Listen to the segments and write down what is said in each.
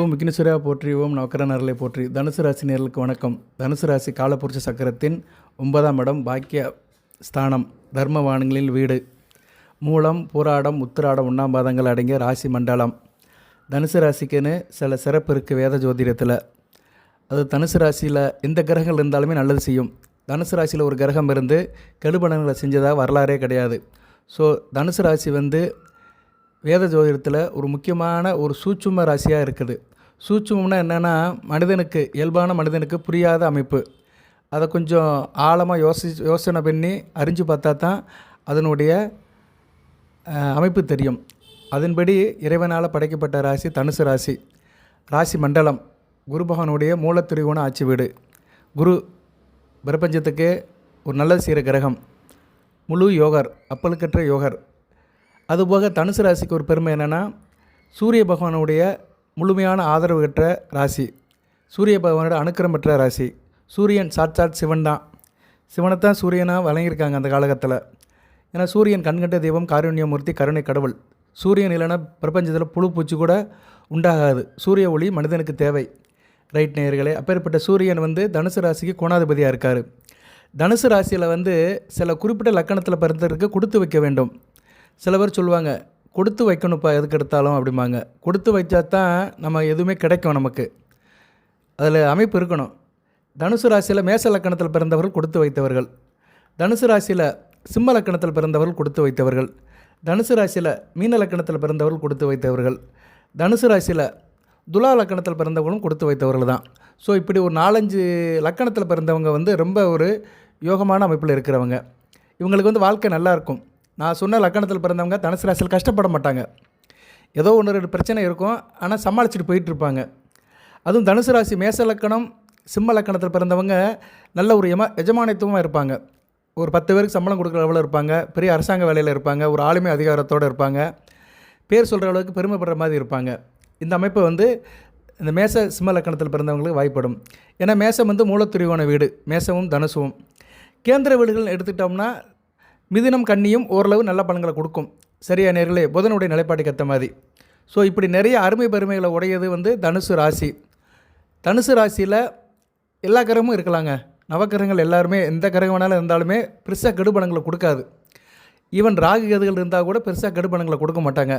ஓம் விக்னேஸ்வரா போற்றி ஓம் நவக்கரநரலை போற்றி. தனுசு ராசி நேர்களுக்கு வணக்கம். தனுசு ராசி காலபுருஷ சக்கரத்தின் ஒன்பதாம் இடம் பாக்கிய ஸ்தானம் தர்மவானங்களில் வீடு. மூலம் பூராடம் உத்திராடம் ஒன்றாம் பாதங்கள் அடங்கிய ராசி மண்டலம். தனுசு ராசிக்குன்னு சில சிறப்பு இருக்குது வேத ஜோதிடத்தில். அது தனுசு ராசியில் எந்த கிரகங்கள் இருந்தாலுமே நல்லது செய்யும். தனுசு ராசியில் ஒரு கிரகம் இருந்து கெடுபலன்களை செஞ்சதாக வரலாறே கிடையாது. ஸோ தனுசு ராசி வந்து வேத ஜோதிடத்தில் ஒரு முக்கியமான ஒரு சூட்சும ராசியாக இருக்குது. சூட்சுமம்னா என்னென்னா மனிதனுக்கு இயல்பான மனிதனுக்கு புரியாத அமைப்பு. அதை கொஞ்சம் ஆழமாக யோசி யோசனை பண்ணி அறிஞ்சு பார்த்தா தான் அதனுடைய அமைப்பு தெரியும். அதன்படி இறைவனால் படைக்கப்பட்ட ராசி தனுசு ராசி. ராசி மண்டலம் குரு பகவானுடைய மூலத்திரிகோண ஆட்சி வீடு. குரு பிரபஞ்சத்துக்கு ஒரு நல்லது செய்கிற கிரகம் முழு யோகர் அப்பலுக்கற்ற யோகர். அதுபோக தனுசு ராசிக்கு ஒரு பெருமை என்னென்னா சூரிய பகவானுடைய முழுமையான ஆதரவு பெற்ற ராசி. சூரிய பகவானோட அனுக்கிரம் பெற்ற ராசி. சூரியன் சாட்சாத் சிவன் தான். சிவனை தான் சூரியனாக வழங்கியிருக்காங்க அந்த காலகட்டத்தில். ஏன்னா சூரியன் கண்கண்ட தெய்வம் காருண்யமூர்த்தி கருணை கடவுள். சூரியன் இல்லைன்னா பிரபஞ்சத்தில் புழு பூச்சி கூட உண்டாகாது. சூரிய ஒளி மனிதனுக்கு தேவை. ரைட் நேயர்களே அப்பேற்பட்ட சூரியன் வந்து தனுசு ராசிக்கு கோணாதிபதியாக இருக்கார். தனுசு ராசியில் வந்து சில குறிப்பிட்ட லக்கணத்தில் பிறந்தவருக்கு கொடுத்து வைக்க வேண்டும். சில பேர் சொல்லுவாங்க கொடுத்து வைக்கணும்ப்பா எதுக்கு எடுத்தாலும்? அப்படிம்பாங்க. கொடுத்து வைச்சா தான் நம்ம எதுவுமே கிடைக்கும் நமக்கு. அதில் அமைப்பு இருக்கணும். தனுசு ராசியில் மேச லக்கணத்தில் பிறந்தவர்கள் கொடுத்து வைத்தவர்கள். தனுசு ராசியில் சிம்ம லக்கணத்தில் பிறந்தவர்கள் கொடுத்து வைத்தவர்கள். தனுசு ராசியில் மீன லக்கணத்தில் பிறந்தவர்கள் கொடுத்து வைத்தவர்கள். தனுசு ராசியில் துலா லக்கணத்தில் பிறந்தவர்களும் கொடுத்து வைத்தவர்கள் தான். ஸோ இப்படி ஒரு நாலஞ்சு லக்கணத்தில் பிறந்தவங்க வந்து ரொம்ப ஒரு யோகமான அமைப்பில் இருக்கிறவங்க. இவங்களுக்கு வந்து வாழ்க்கை நல்லாயிருக்கும் நான் சொன்ன லக்கணத்தில் பிறந்தவங்க தனுசு ராசியில் கஷ்டப்பட மாட்டாங்க. ஏதோ ஒன்று ரெண்டு பிரச்சனை இருக்கும். ஆனால் சமாளிச்சுட்டு போயிட்டு இருப்பாங்க அதுவும் தனுசு ராசி மேச லக்கணம் சிம்ம லக்கணத்தில் பிறந்தவங்க நல்ல ஒரு எம எஜமானித்துவமாக இருப்பாங்க. ஒரு பத்து பேருக்கு சம்பளம் கொடுக்குற அளவில் இருப்பாங்க. பெரிய அரசாங்க வேலையில் இருப்பாங்க. ஒரு ஆளுமை அதிகாரத்தோடு இருப்பாங்க. பேர் சொல்கிற அளவுக்கு பெருமைப்படுற மாதிரி இருப்பாங்க. இந்த அமைப்பு வந்து இந்த மேச சிம்ம லக்கணத்தில் பிறந்தவங்களுக்கு வாய்ப்படும். ஏன்னா மேசம் வந்து மூலத்துரிவான வீடு. மேசமும் தனுசுவும். கேந்திர வீடுகள்னு எடுத்துக்கிட்டோம்னா மிதுனம் கண்ணியும் ஓரளவு நல்ல பலன்களை கொடுக்கும். சரியா நேர்களே? புதனுடைய நிலைப்பாட்டுக்கு ஏற்ற மாதிரி. ஸோ இப்படி நிறைய அருமை பெருமைகளை உடையது வந்து தனுசு ராசி. தனுசு ராசியில் எல்லா கிரகமும் இருக்கலாங்க. நவக்கிரகங்கள் எல்லாருமே எந்த கிரகம் வேணாலும் இருந்தாலுமே பெருசாக கெடுபணங்களை கொடுக்காது. ஈவன் ராகு கேதுகள் இருந்தால் கூட பெருசாக கெடுபணங்களை கொடுக்க மாட்டாங்க.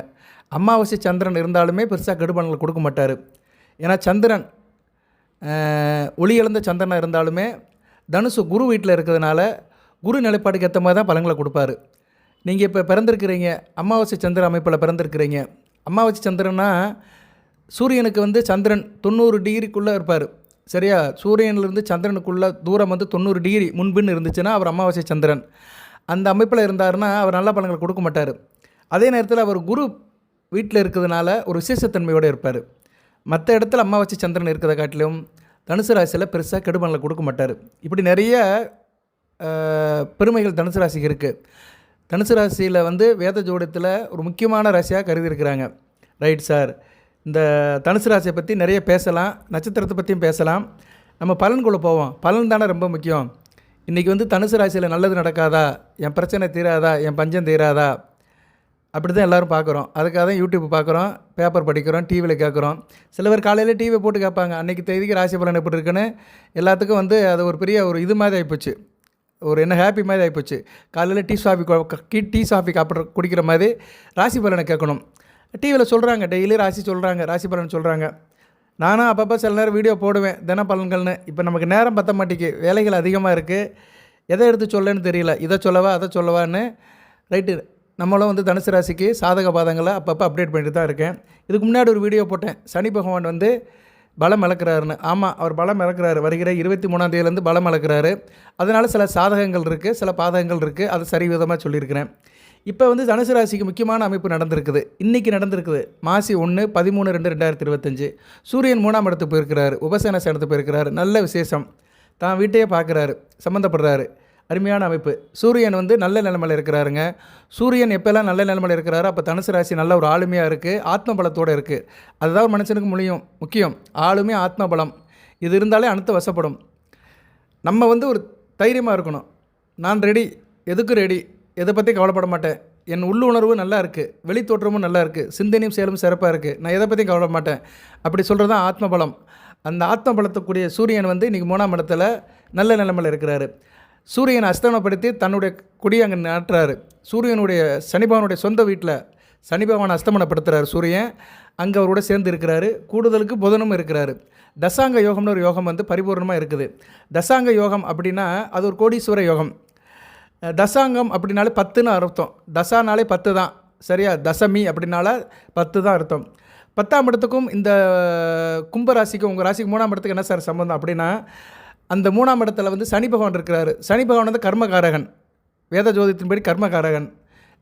அமாவாசை சந்திரன் இருந்தாலுமே பெருசாக கெடுபணங்களை கொடுக்க மாட்டார். ஏன்னா சந்திரன் ஒளி இழந்த சந்திரனாக இருந்தாலுமே தனுசு குரு வீட்டில் இருக்கிறதுனால குரு நிலைப்பாடுக்கு ஏற்ற மாதிரி தான் பலங்களை கொடுப்பாரு. நீங்கள் இப்போ பிறந்திருக்கிறீங்க அமாவாசை சந்திர அமைப்பில் பிறந்திருக்கிறீங்க. அமாவாசை சந்திரன்னா சூரியனுக்கு வந்து சந்திரன் தொண்ணூறு டிகிரிக்குள்ளே இருப்பார். சரியா? சூரியன்லேருந்து சந்திரனுக்குள்ள தூரம் வந்து தொண்ணூறு டிகிரி முன்பின்னு இருந்துச்சுன்னா அவர் அமாவாசை சந்திரன். அந்த அமைப்பில் இருந்தாருன்னா அவர் நல்ல பலங்களை கொடுக்க மாட்டார். அதே நேரத்தில் அவர் குரு வீட்டில் இருக்கிறதுனால ஒரு விசேஷத்தன்மையோடு இருப்பார். மற்ற இடத்துல அமாவாசை சந்திரன் இருக்கிறத காட்டிலும் தனுசு ராசியில் பெருசாக கெடுபலங்களை கொடுக்க மாட்டார். இப்படி நிறைய பெருமைகள் தனுசு ராசிக்கு இருக்குது தனுசு ராசியில் வந்து வேத ஜோடத்தில் ஒரு முக்கியமான ராசியாக கருதியிருக்கிறாங்க. ரைட் சார் இந்த தனுசு ராசியை பற்றி நிறைய பேசலாம். நட்சத்திரத்தை பற்றியும் பேசலாம். நம்ம பலன்குள்ளே போவோம். பலன் தானே ரொம்ப முக்கியம். இன்றைக்கி வந்து தனுசு ராசியில் நல்லது நடக்காதா? என் பிரச்சனை தீராதா? என் பஞ்சம் தீராதா? அப்படி தான் எல்லோரும் பார்க்குறோம் அதுக்காக தான் யூடியூப் பார்க்குறோம் பேப்பர் படிக்கிறோம். டிவியில் கேட்குறோம் சில பேர் காலையில் டிவியை போட்டு கேட்பாங்க. அன்றைக்கி தேதிக்கு ராசி பலன் எப்படி இருக்குன்னு? எல்லாத்துக்கும் வந்து அது ஒரு பெரிய ஒரு இது மாதிரி ஆகிப்போச்சு ஒரு என்ன ஹாப்பி மாதிரி ஆகிப்போச்சு காலையில் டீ சாஃபி டீ சாஃபி காப்பிட்ற குடிக்கிற மாதிரி ராசி பலனை கேட்கணும். டிவியில் சொல்கிறாங்க டெய்லி ராசி சொல்கிறாங்க ராசி பலன் சொல்கிறாங்க நானும் அப்பப்போ சில நேரம் வீடியோ போடுவேன் தின பலன்கள்னு இப்போ நமக்கு நேரம் பத்த மாட்டேங்கு வேலைகள் அதிகமாக இருக்குது எதை எடுத்து சொல்லன்னு தெரியல இதை சொல்லவா அதை சொல்லவான்னு. ரைட்டு நம்மளும் வந்து தனுசு ராசிக்கு சாதக பாதங்களை அப்பப்போ அப்டேட் பண்ணிட்டு தான் இருக்கேன். இதுக்கு முன்னாடி ஒரு வீடியோ போட்டேன். சனி பகவான் வந்து பலம் இழக்கிறாருன்னு. ஆமாம் அவர் பலம் இழக்கிறாரு. வருகிற இருபத்தி மூணாம் தேதியிலேருந்து பலம் இழக்கிறாரு. அதனால் சில சாதகங்கள் இருக்குது சில பாதகங்கள் இருக்குது அதை சரி விதமாக சொல்லியிருக்கிறேன். இப்போ வந்து தனுசு ராசிக்கு முக்கியமான அமைப்பு நடந்திருக்குது. இன்றைக்கி நடந்திருக்குது. மாசி ஒன்று பதிமூணு ரெண்டு ரெண்டாயிரத்தி இருபத்தஞ்சு. சூரியன் மூணாம் இடத்துக்கு போயிருக்கிறாரு. உபசேன சேனத்துக்கு போயிருக்கிறாரு. நல்ல விசேஷம். தான் வீட்டையே பார்க்குறாரு. சம்மந்தப்படுறாரு அருமையான அமைப்பு. சூரியன் வந்து நல்ல நிலமையில் இருக்கிறாருங்க. சூரியன் எப்போல்லாம் நல்ல நிலமையில் இருக்கிறாரோ அப்போ தனுசு ராசி நல்ல ஒரு ஆளுமையாக இருக்குது ஆத்ம பலத்தோடு இருக்குது அதுதான் ஒரு மனுஷனுக்கு முடியும் முக்கியம். ஆளுமை ஆத்ம பலம் இது இருந்தாலே அனுத்து வசப்படும். நம்ம வந்து ஒரு தைரியமாக இருக்கணும். நான் ரெடி எதுக்கும் ரெடி எதை பற்றி கவலைப்பட மாட்டேன். என் உள்ளுணர்வு நல்லா இருக்குது வெளித்தோற்றமும் நல்லா இருக்குது சிந்தனையும் செயலும் சிறப்பாக இருக்குது நான் எதை பற்றியும் கவலை மாட்டேன். அப்படி சொல்கிறது தான் ஆத்ம பலம் அந்த ஆத்ம பலத்துக்கூடிய சூரியன் வந்து இன்றைக்கி மூணாம் இடத்துல நல்ல நிலமையில் இருக்கிறாரு. சூரியனை அஸ்தமனப்படுத்தி தன்னுடைய கொடியை அங்கே நாட்டுறாரு. சூரியனுடைய சனிபவனுடைய சொந்த வீட்டில் சனி அஸ்தமனப்படுத்துகிறார் சூரியன். அங்கே அவரோட சேர்ந்து இருக்கிறாரு. கூடுதலுக்கு புதனும் இருக்கிறாரு. தசாங்க யோகம்னு ஒரு யோகம் வந்து பரிபூர்ணமாக இருக்குது. தசாங்க யோகம் அப்படின்னா அது ஒரு கோடீஸ்வர யோகம். தசாங்கம் அப்படின்னாலே பத்துன்னு அர்த்தம். தசானாலே பத்து தான். சரியா? தசமி அப்படின்னால பத்து தான் அர்த்தம். பத்தாம் இடத்துக்கும் இந்த கும்பராசிக்கும் உங்கள் ராசிக்கு மூணாம் இடத்துக்கு என்ன சார் சம்பந்தம் அப்படின்னா அந்த மூணாம் இடத்துல வந்து சனி பகவான் இருக்கிறார். சனி பகவான் வந்து கர்மகாரகன். வேத ஜோதியத்தின்படி கர்மகாரகன்.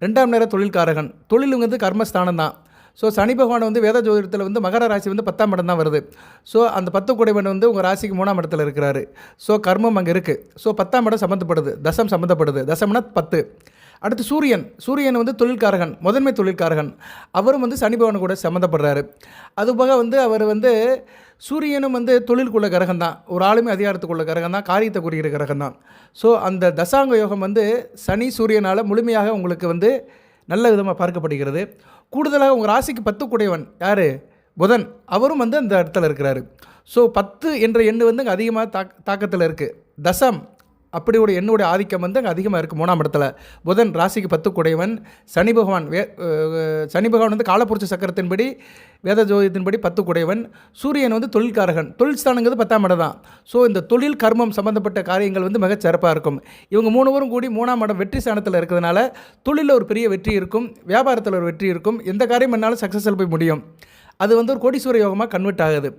ரெண்டாம் நேர தொழில்காரகன். தொழில் வந்து கர்மஸ்தானம் தான். ஸோ சனி பகவான் வந்து வேத ஜோதிடத்தில் வந்து மகர ராசி வந்து பத்தாம் இடம் தான் வருது. ஸோ அந்த பத்து குடைவன் வந்து உங்கள் ராசிக்கு மூணாம் இடத்துல இருக்கிறாரு. ஸோ கர்மம் அங்கே இருக்குது ஸோ பத்தாம் இடம் சம்மந்தப்படுது தசம் சம்மந்தப்படுது தசம்னா பத்து. அடுத்து சூரியன். சூரியன் வந்து தொழில்காரகன். முதன்மை தொழில்காரகன். அவரும் வந்து சனி பகவான் கூட சம்மந்தப்படுறாரு அதுபோக வந்து அவர் வந்து சூரியனும் வந்து தொழிலுக்குள்ள கிரகம் தான் ஒரு ஆளுமே அதிகாரத்துக்குள்ள கிரகம் தான் காரியத்தை குறிக்கிற கிரகம் தான் ஸோ அந்த தசாங்க யோகம் வந்து சனி சூரியனால் முழுமையாக உங்களுக்கு வந்து நல்ல விதமாக பார்க்கப்படுகிறது. கூடுதலாக உங்கள் ராசிக்கு பத்து குடையவன் யார்? புதன். அவரும் வந்து அந்த இடத்துல இருக்கிறாரு. ஸோ பத்து என்ற எண்ணு வந்து அதிகமாக தாக் தாக்கத்தில் இருக்குது தசம். அப்படி ஒரு எண்ணுடைய ஆதிக்கம் வந்து அங்கே அதிகமாக இருக்குது மூணாம் இடத்துல. புதன் ராசிக்கு பத்து குடையவன் சனி பகவான் வே சனி பகவான் வந்து காலப்புரட்சி சக்கரத்தின்படி வேத ஜோதியத்தின்படி பத்து குடையவன் சூரியன் வந்து தொழில்காரகன். தொழில் ஸ்தானங்கிறது பத்தாம் இடம் தான். ஸோ இந்த தொழில் கர்மம் சம்பந்தப்பட்ட காரியங்கள் வந்து மிகச் சிறப்பாக இருக்கும். இவங்க மூணுவரும் கூடி மூணாம் இடம் வெற்றி ஸ்தானத்தில் இருக்கிறதுனால தொழிலில் ஒரு பெரிய வெற்றி இருக்கும். வியாபாரத்தில் ஒரு வெற்றி இருக்கும். எந்த காரியம் என்னாலும் சக்ஸஸில் போய் முடியும். அது வந்து ஒரு கோடீஸ்வர யோகமாக கன்வெர்ட் ஆகுது.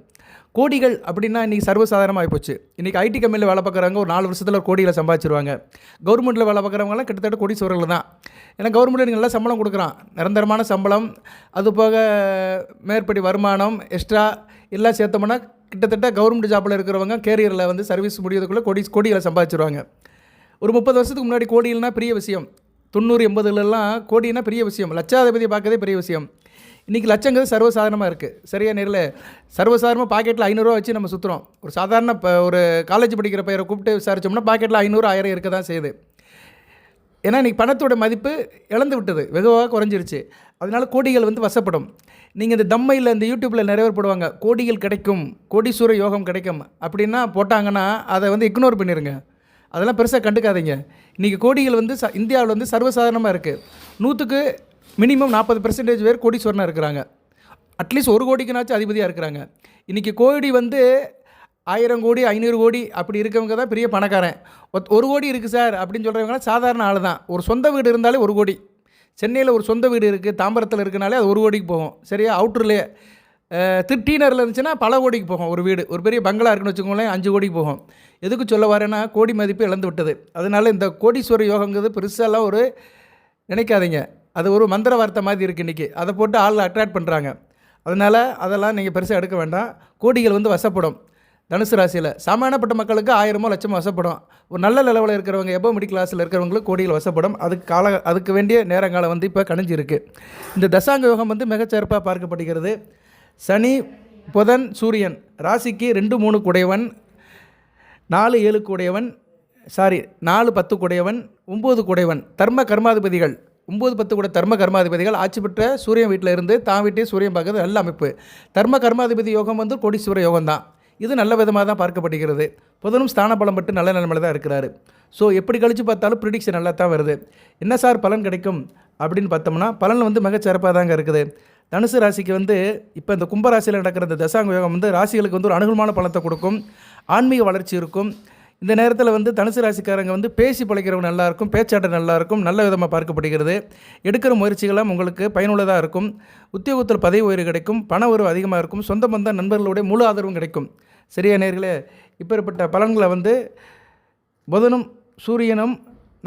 கோடிகள் அப்படின்னா இன்றைக்கி சர்வசாதாரணமாக போச்சு. இன்றைக்கி ஐடி கம்பெனியில் வேலை பார்க்குறவங்க ஒரு நாலு வருஷத்தில் ஒரு கோடியில் சம்பாதிச்சிருவாங்க. கவர்மெண்ட்டில் வேலை பார்க்குறவங்கலாம் கிட்டத்தட்ட கோடீஸ்வரர்கள் தான். ஏன்னா கவர்மெண்ட்டில் நல்லா சம்பளம் கொடுக்குறான். நிரந்தரமான சம்பளம் அது போக மேற்படி வருமானம் எக்ஸ்ட்ரா எல்லாம் சேர்த்தோம்னா கிட்டத்தட்ட கவர்மெண்ட் ஜாப்பில் இருக்கிறவங்க கேரியரில் வந்து சர்வீஸ் முடியறதுக்குள்ளே கோடி கோடிகளை சம்பாதிச்சிருவாங்க. ஒரு முப்பது வருஷத்துக்கு முன்னாடி கோடிகள்னால் பெரிய விஷயம். தொண்ணூறு எண்பதுலலாம் கோடினா பெரிய விஷயம். லட்சாதிபதியை பார்க்கறதே பெரிய விஷயம். இன்றைக்கி லட்சங்கிறது சர்வசாதாரணமாக இருக்குது சரியா நேரில்? சர்வசாதாரணமாக பாக்கெட்டில் ஐநூறுரூவா வச்சு நம்ம சுற்றுறோம் ஒரு சாதாரண இப்போ ஒரு காலேஜ் படிக்கிற பையரை கூப்பிட்டு விசாரிச்சோம்னா பாக்கெட்டில் ஐநூறு ஆயிரம் இருக்க தான் செய்யுது. ஏன்னா இன்றைக்கி பணத்தோட மதிப்பு இழந்து விட்டது. வெகுவாக குறைஞ்சிருச்சு. அதனால் கோடிகள் வந்து வசப்படும். நீங்கள் இந்த தம்மையில் இந்த யூடியூப்பில் நிறைய பேர் போடுவாங்க கோடிகள் கிடைக்கும் கோடீஸ்வர யோகம் கிடைக்கும் அப்படின்னா போட்டாங்கன்னா அதை வந்து இக்னோர் பண்ணிடுங்க அதெல்லாம் பெருசாக கண்டுக்காதீங்க. இன்றைக்கி கோடிகள் வந்து ச இந்தியாவில் வந்து சர்வசாதாரணமாக இருக்குது நூற்றுக்கு மினிமம் நாற்பது பெர்சன்டேஜ் பேர் கோடீஸ்வரனாக இருக்கிறாங்க. அட்லீஸ்ட் ஒரு கோடிக்குனாச்சும் அதிபதியாக இருக்கிறாங்க. இன்றைக்கி கோடி வந்து ஆயிரம் கோடி ஐநூறு கோடி அப்படி இருக்கவங்க தான் பெரிய பணக்காரன். ஒத்- ஒரு கோடி இருக்குது சார் அப்படின்னு சொல்கிறவங்களாம் சாதாரண ஆள் தான் ஒரு சொந்த வீடு இருந்தாலே ஒரு கோடி. சென்னையில் ஒரு சொந்த வீடு இருக்குது தாம்பரத்தில் இருக்கனாலே அது ஒரு கோடிக்கு போகும். சரியா? அவுட்டர்லேயே திருட்டீனரில் இருந்துச்சுன்னா பல கோடிக்கு போகும் ஒரு வீடு. ஒரு பெரிய பங்களா இருக்குன்னு வச்சுக்கோங்களேன் அஞ்சு கோடிக்கு போகும். எதுக்கு சொல்ல வரேன்னா கோடி மதிப்பு இழந்து விட்டது. அதனால் இந்த கோடீஸ்வர யோகங்கிறது பெருசாலாம் ஒரு நினைக்காதீங்க. அது ஒரு மந்திர வார்த்தை மாதிரி இருக்குது இன்றைக்கி அதை போட்டு ஆள் அட்ராக்ட் பண்ணுறாங்க அதனால் அதெல்லாம் நீங்கள் பெருசாக எடுக்க வேண்டாம். கோடிகள் வந்து வசப்படும். தனுசு ராசியில். சாமானப்பட்ட மக்களுக்கு ஆயிரமோ லட்சமோ வசப்படும். ஒரு நல்ல லெவலில் இருக்கிறவங்க எபோ மிடில் கிளாஸில் இருக்கிறவங்களுக்கு கோடிகள் வசப்படும். அதுக்கு கால அதுக்கு வேண்டிய நேரங்காலம் வந்து இப்போ கணிஞ்சிருக்கு. இந்த தசாங்க யோகம் வந்து மிகச்சிறப்பாக பார்க்கப்படுகிறது. சனி புதன் சூரியன். ராசிக்கு ரெண்டு மூணு குடையவன் நாலு ஏழு குடையவன் சாரி நாலு பத்து குடையவன் ஒம்பது குடையவன். தர்ம கர்மாதிபதிகள். ஒம்பது பத்து கூட தர்ம கர்மாதிபதிகள் ஆட்சி பெற்ற சூரியன் வீட்டில் இருந்து தான் வீட்டையும் சூரியன் பார்க்கறது நல்ல அமைப்பு. தர்ம கர்மாதிபதி யோகம் வந்து கோடீஸ்வர யோகம் தான். இது நல்ல விதமாக தான் பார்க்கப்படுகிறது. புதனும் ஸ்தான பலம் பட்டு நல்ல நிலைமையில் தான் இருக்கிறாரு. ஸோ எப்படி கழித்து பார்த்தாலும் ப்ரிடிக்ஷன் நல்லா தான் வருது. என்ன சார் பலன் கிடைக்கும் அப்படின்னு பார்த்தோம்னா பலன் வந்து மிகச்சிறப்பாக தாங்க இருக்குது. தனுசு ராசிக்கு வந்து இப்போ இந்த கும்பராசியில் நடக்கிற இந்த தசாங்க யோகம் வந்து ராசிகளுக்கு வந்து ஒரு அனுகூலமான பலத்தை கொடுக்கும். ஆன்மீக வளர்ச்சி இருக்கும். இந்த நேரத்தில் வந்து தனுசு ராசிக்காரங்க வந்து பேசி பழைக்கிறவங்க நல்லா இருக்கும் பேச்சாட்டல் நல்லாயிருக்கும் நல்ல விதமாக பார்க்கப்படுகிறது. எடுக்கிற முயற்சிகளாம் உங்களுக்கு பயனுள்ளதாக இருக்கும். உத்தியோகத்தில் பதவி உயர்வு கிடைக்கும் பண உறவு அதிகமாக இருக்கும் சொந்த பந்த நண்பர்களுடைய முழு ஆதரவும் கிடைக்கும். சரியா நேர்களே இப்பேற்பட்ட பலன்களை வந்து புதனும் சூரியனும்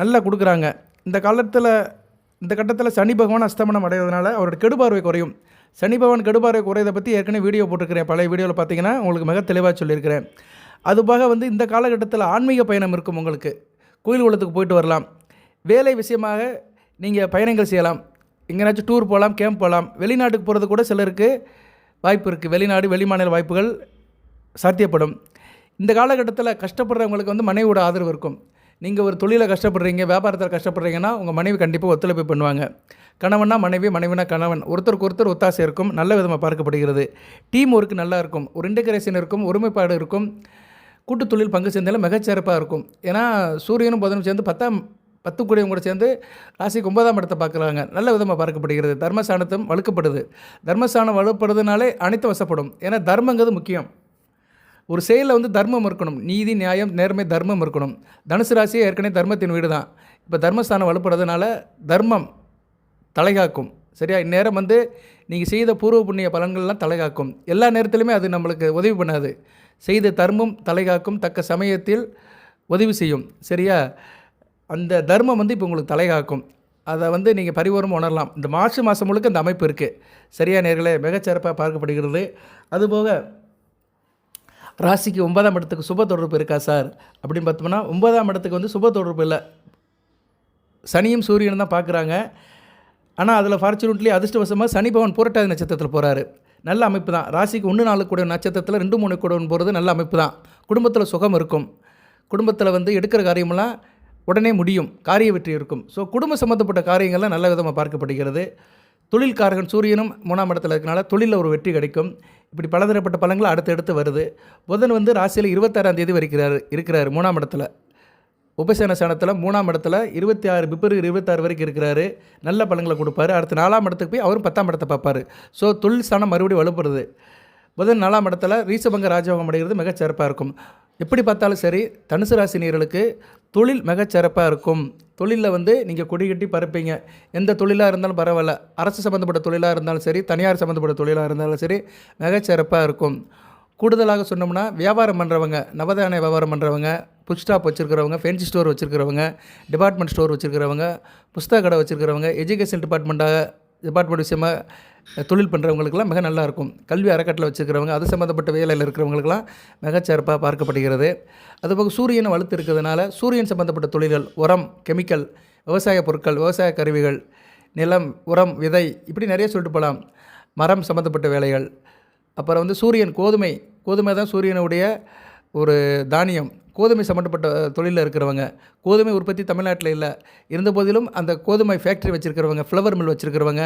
நல்லா கொடுக்குறாங்க. இந்த காலத்தில் இந்த கட்டத்தில் சனி பகவான் அஸ்தமனம் அடைவதனால அவரோட கெடுபார்வை குறையும். சனி பகவான் கெடுபார்வை குறையதை பற்றி ஏற்கனவே வீடியோ போட்டிருக்கிறேன். பழைய வீடியோவில் பார்த்தீங்கன்னா உங்களுக்கு மிக தெளிவாக சொல்லியிருக்கிறேன். அதுபோக வந்து இந்த காலகட்டத்தில் ஆன்மீக பயணம் இருக்கும் உங்களுக்கு. கோயில் குளத்துக்கு போயிட்டு வரலாம். வேலை விஷயமாக நீங்கள் பயணங்கள் செய்யலாம். எங்கேனாச்சும் டூர் போகலாம் கேம்ப் போகலாம். வெளிநாட்டுக்கு போகிறது கூட சிலருக்கு வாய்ப்பு இருக்குது வெளிநாடு வெளிமாநில வாய்ப்புகள் சாத்தியப்படும். இந்த காலகட்டத்தில் கஷ்டப்படுறவங்களுக்கு வந்து மனைவியோட ஆதரவு இருக்கும். நீங்கள் ஒரு தொழிலில் கஷ்டப்படுறீங்க வியாபாரத்தில் கஷ்டப்படுறீங்கன்னா உங்கள் மனைவி கண்டிப்பாக ஒத்துழைப்பு பண்ணுவாங்க. கணவனா மனைவி மனைவினா கணவன். ஒருத்தருக்கு ஒருத்தர் ஒத்தாசை இருக்கும். நல்ல விதமாக பார்க்கப்படுகிறது. டீம் ஒர்க் நல்லா இருக்கும். ஒரு இன்டகிரேஷன் இருக்கும். ஒருமைப்பாடு இருக்கும். கூட்டு தொழில் பங்கு சேர்ந்தாலும் மிகச்சிறப்பாக இருக்கும். ஏன்னா சூரியனும் புதனும் சேர்ந்து பத்தாம் பத்து கூடியவங்க கூட சேர்ந்து ராசிக்கு ஒன்பதாம் இடத்தை பார்க்குறாங்க. நல்ல விதமாக பார்க்கப்படுகிறது. தர்மஸ்தானத்தும் வலுக்கப்படுது. தர்மஸ்தானம் வலுப்படுறதுனாலே அனைத்து வசப்படும். ஏன்னா தர்மங்கிறது முக்கியம். ஒரு செயலில் வந்து தர்மம் இருக்கணும். நீதி நியாயம் நேர்மை தர்மம் இருக்கணும். தனுசு ராசியே ஏற்கனவே தர்மத்தின் வீடு தான். இப்போ தர்மஸ்தானம் வலுப்படுறதுனால தர்மம் தலைகாக்கும். சரியா? இந்நேரம் வந்து நீங்கள் செய்த பூர்வ புண்ணிய பலன்கள்லாம் தலைகாக்கும். எல்லா நேரத்துலையுமே அது நம்மளுக்கு உதவி பண்ணாது. செய்த தர்மம் தலைகாக்கும் தக்க சமயத்தில் உதவி செய்யும். சரியா? அந்த தர்மம் வந்து இப்போ உங்களுக்கு தலைகாக்கும். அதை வந்து நீங்கள் பரிவரம் உணரலாம். இந்த மார்ச் மாதம் முழுக்க இந்த அமைப்பு இருக்குது சரியா நேர்களே? மிகச்சிறப்பாக பார்க்கப்படுகிறது. அதுபோக ராசிக்கு ஒன்பதாம் இடத்துக்கு சுப தொடர்பு இருக்கா சார்? அப்படின்னு பார்த்தோம்னா ஒன்பதாம் இடத்துக்கு வந்து சுப தொடர்பு இல்லை. சனியும் சூரியனும் தான் பார்க்குறாங்க. ஆனால் அதில் ஃபார்ச்சுனேட்லி அதிர்ஷ்டவசமாக சனி பவன் புரட்டாதி நட்சத்திரத்தில் போகிறாரு நல்ல அமைப்பு தான். ராசிக்கு ஒன்று நாலு கூட நட்சத்திரத்தில் ரெண்டு மூணு கூட போகிறது நல்ல அமைப்பு தான். குடும்பத்தில் சுகம் இருக்கும். குடும்பத்தில் வந்து எடுக்கிற காரியமெல்லாம் உடனே முடியும். காரிய வெற்றி இருக்கும். ஸோ குடும்ப சம்மந்தப்பட்ட காரியங்கள்லாம் நல்ல விதமாக பார்க்கப்படுகிறது. தொழில்காரகன் சூரியனும் மூணாம் இடத்துல இருக்கனால தொழிலில் ஒரு வெற்றி கிடைக்கும். இப்படி பலதரப்பட்ட பலங்கள் அடுத்தடுத்து வருது. புதன் வந்து ராசியில் இருபத்தாறாம் தேதி வரைக்கிறார் இருக்கிறார் மூணாம் இடத்துல. உபசேன சனத்தில் மூணாம் இடத்துல இருபத்தி ஆறு பிப்ரவரி இருபத்தாறு வரைக்கும் இருக்கிறாரு. நல்ல பலன்களை கொடுப்பாரு. அடுத்து நாலாம் இடத்துக்கு போய் அவரும் பத்தாம் இடத்தை பார்ப்பார். ஸோ தொழில் ஸ்தானம் மறுபடியும் வலுப்படுறது புதன் நாலாம் இடத்துல ரீசபங்க ராஜயோகம் அடைகிறது மிகச்சிறப்பாக இருக்கும். எப்படி பார்த்தாலும் சரி தனுசு ராசி நேர்களுக்கு தொழில் மிகச்சிறப்பாக இருக்கும். தொழிலில் வந்து நீங்கள் கொடி கட்டி பறப்பீங்க எந்த தொழிலாக இருந்தாலும் பரவாயில்ல. அரசு சம்மந்தப்பட்ட தொழிலாக இருந்தாலும் சரி தனியார் சம்மந்தப்பட்ட தொழிலாக இருந்தாலும் சரி மிகச்சிறப்பாக இருக்கும். கூடுதலாக சொன்னோம்னா வியாபாரம் பண்ணுறவங்க நவதானிய வியாபாரம் பண்ணுறவங்க புக் ஸ்டாப் வச்சுருக்கிறவங்க ஃபேன்சி ஸ்டோர் வச்சுருக்கிறவங்க டிபார்ட்மெண்ட் ஸ்டோர் வச்சுருக்கிறவங்க புஸ்தக கடை வச்சுருக்கிறவங்க எஜுகேஷன் டிபார்ட்மெண்ட்டாக டிபார்ட்மெண்ட் விஷயமா தொழில் பண்ணுறவங்களுக்கெல்லாம் மிக நல்லாயிருக்கும் கல்வி அறக்கட்டளை வச்சுருக்கிறவங்க அது சம்மந்தப்பட்ட வேலையில் இருக்கிறவங்களுக்கெல்லாம் மிகச்சிறப்பாக பார்க்கப்படுகிறது. அதுபோக சூரியன் வலுத்து இருக்கிறதுனால சூரியன் சம்மந்தப்பட்ட தொழில்கள் உரம் கெமிக்கல் விவசாய பொருட்கள் விவசாய கருவிகள் நிலம் உரம் விதை இப்படி நிறைய சொல்லிட்டு போகலாம். மரம் சம்மந்தப்பட்ட வேலைகள். அப்புறம் வந்து சூரியன் கோதுமை கோதுமை தான் சூரியனுடைய ஒரு தானியம். கோதுமை சம்மந்தப்பட்ட தொழிலில் இருக்கிறவங்க கோதுமை உற்பத்தி தமிழ்நாட்டில் இல்லை. இருந்த போதிலும் அந்த கோதுமை ஃபேக்ட்ரி வச்சுருக்கிறவங்க ஃப்ளவர் மில் வச்சுருக்கிறவங்க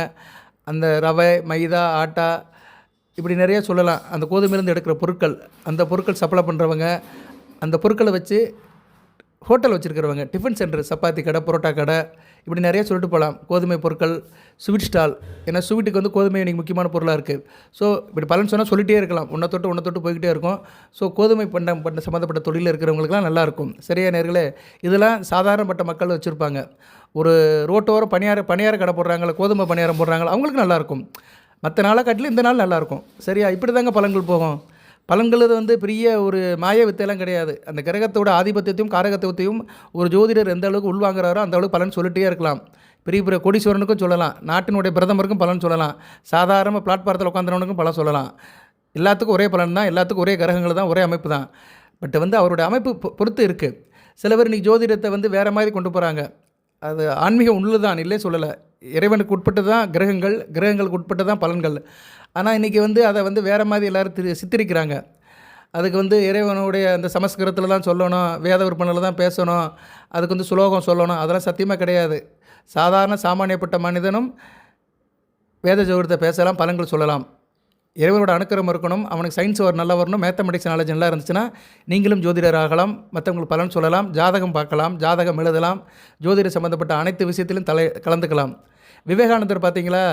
அந்த ரவை மைதா ஆட்டா இப்படி நிறைய சொல்லலாம். அந்த கோதுமையிலேருந்து எடுக்கிற பொருட்கள் அந்த பொருட்கள் சப்ளை பண்ணுறவங்க அந்த பொருட்களை வச்சு ஹோட்டல் வச்சுருக்கிறவங்க டிஃபன் சென்டர் சப்பாத்தி கடை பரோட்டா கடை இப்படி நிறைய சொல்லிட்டு போகலாம். கோதுமை பொருட்கள் ஸ்வீட் ஸ்டால் ஏன்னா ஸ்வீட்டுக்கு வந்து கோதுமை இன்றைக்கி முக்கியமான பொருளாக இருக்குது ஸோ இப்படி பலன் சொன்னால் சொல்லிகிட்டே இருக்கலாம். ஒன்றை தொட்டு ஒன்றை தொட்டு போய்கிட்டே இருக்கும். ஸோ கோதுமை பண்ண பண்ண சம்மந்தப்பட்ட தொழிலில் இருக்கிறவங்களுக்குலாம் நல்லாயிருக்கும் சரியா நேர்களே? இதெல்லாம் சாதாரணப்பட்ட மக்கள் வச்சுருப்பாங்க. ஒரு ரோட்டோரம் பணியார பணியார கடை போடுறாங்களே கோதுமை பணியாரம் போடுறாங்களே அவங்களுக்கு நல்லாயிருக்கும் மற்ற நாளை காட்டிலும் இந்த நாள் நல்லாயிருக்கும் சரியா? இப்படி தாங்க பலன்கள் போகும். பலன்கள் வந்து பெரிய ஒரு மாய வித்தையெல்லாம் கிடையாது. அந்த கிரகத்தோட ஆதிபத்தியத்தையும் காரகத்துவத்தையும் ஒரு ஜோதிடர் எந்த அளவுக்கு உள்வாங்குறாரோ அந்த அளவுக்கு பலன் சொல்லிட்டே இருக்கலாம். பெரிய பெரிய கோடீஸ்வரனுக்கும் சொல்லலாம். நாட்டினுடைய பிரதமருக்கும் பலன் சொல்லலாம். சாதாரண பிளாட்பாரத்தில் உட்காந்துறவனுக்கும் பலன் சொல்லலாம். எல்லாத்துக்கும் ஒரே பலன் தான். எல்லாத்துக்கும் ஒரே கிரகங்கள் தான். ஒரே அமைப்பு தான். பட் வந்து அவருடைய அமைப்பு பொறுத்து இருக்குது சில பேர் இன்றைக்கி ஜோதிடத்தை வந்து வேறு மாதிரி கொண்டு போகிறாங்க அது ஆன்மீக உள்ளுதான். தான் சொல்லலை. இறைவனுக்கு உட்பட்டு தான் கிரகங்கள். கிரகங்களுக்கு உட்பட்டு தான் பலன்கள். ஆனால் இன்றைக்கி வந்து அதை வந்து வேறு மாதிரி எல்லோரும் திரு சித்தரிக்கிறாங்க. அதுக்கு வந்து இறைவனுடைய அந்த சமஸ்கிருதத்தில் தான் சொல்லணும் வேத விற்பனையில் தான் பேசணும் அதுக்கு வந்து சுலோகம் சொல்லணும் அதெல்லாம் சத்தியமாக கிடையாது. சாதாரண சாமானியப்பட்ட மனிதனும் வேத ஜோகத்தை பேசலாம் பலன்கள் சொல்லலாம். இறைவனோட அனுக்கிரம் இருக்கணும் அவனுக்கு சயின்ஸ் ஒரு நல்லா வரணும் மேத்தமெட்டிக்ஸ் நாலேஜ் நல்லா இருந்துச்சுன்னா நீங்களும் ஜோதிடர் ஆகலாம் மற்றவங்களுக்கு பலன் சொல்லலாம் ஜாதகம் பார்க்கலாம் ஜாதகம் எழுதலாம் ஜோதிடர் சம்மந்தப்பட்ட அனைத்து விஷயத்திலும் தலை கலந்துக்கலாம். விவேகானந்தர் பார்த்தீங்களா?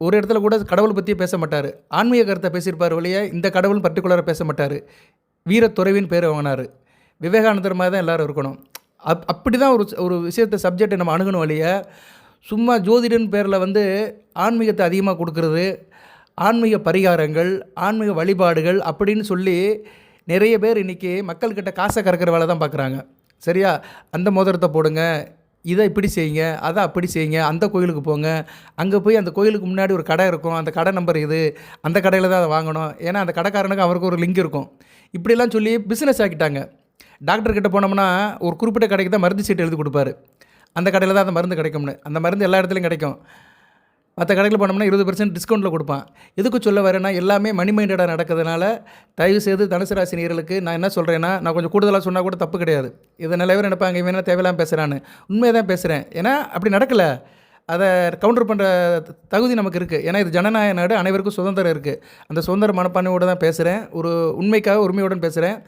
ஒரு இடத்துல கூட கடவுள் பற்றி பேச மாட்டார். ஆன்மீக கருத்தை பேசியிருப்பார் வழியே இந்த கடவுள் பர்டிகுலராக பேச மாட்டார். வீரத்துறைவின் பேர் வாங்கினார். விவேகானந்தர் மாதிரி தான் எல்லோரும் இருக்கணும். அப் அப்படி தான் ஒரு ஒரு விஷயத்தை சப்ஜெக்டை நம்ம அணுகணும் வழியை சும்மா ஜோதிடன் பேரில் வந்து ஆன்மீகத்தை அதிகமாக கொடுக்கறது ஆன்மீக பரிகாரங்கள் ஆன்மீக வழிபாடுகள் அப்படின்னு சொல்லி நிறைய பேர் இன்றைக்கி மக்கள்கிட்ட காசை கறக்கிற வேலை தான் பார்க்குறாங்க சரியா? அந்த மோதிரத்தை போடுங்க இதை இப்படி செய்யுங்க அதை அப்படி செய்யுங்க அந்த கோயிலுக்கு போங்க. அங்கே போய் அந்த கோயிலுக்கு முன்னாடி ஒரு கடை இருக்கும். அந்த கடை நம்பர் இது. அந்த கடையில் தான் அதை வாங்கணும். ஏன்னா அந்த கடைக்காரனுக்கு அவருக்கு ஒரு லிங்க் இருக்கும். இப்படிலாம் சொல்லி பிஸ்னஸ் ஆக்கிட்டாங்க. டாக்டர்கிட்ட போனோம்னா ஒரு குறிப்பிட்ட கடைக்கு தான் மருந்து சீட்டு எழுதி கொடுப்பாரு. அந்த கடையில் தான் அந்த மருந்து கிடைக்கும்னு. அந்த மருந்து எல்லா இடத்துலையும் கிடைக்கும். மற்ற கடையில் போனோம்னா இருபது பர்சன்ட் டிஸ்கவுண்ட்டில் கொடுப்பான். எதுக்கு சொல்ல வரேன்னா எல்லாமே மணி மைண்டடாக நடக்கிறதுனால தயவு செய்து தனுசு ராசி நேர்களுக்கு நான் என்ன சொல்கிறேன்னா நான் கொஞ்சம் கூடுதலாக சொன்னால் கூட தப்பு கிடையாது. இதை நிலவரம் நினைப்பாங்க இவன் என்ன தேவையில்லாமல் பேசுகிறான்னு உண்மையை தான் பேசுகிறேன் ஏன்னா அப்படி நடக்கலை. அதை கவுண்டர் பண்ணுற தகுதி நமக்கு இருக்குது ஏன்னா இது ஜனநாயக நாடு அனைவருக்கும் சுதந்திரம் இருக்குது அந்த சுதந்திர மனப்பான்மையோடு தான் பேசுகிறேன் ஒரு உண்மைக்காக உரிமையுடன் பேசுகிறேன்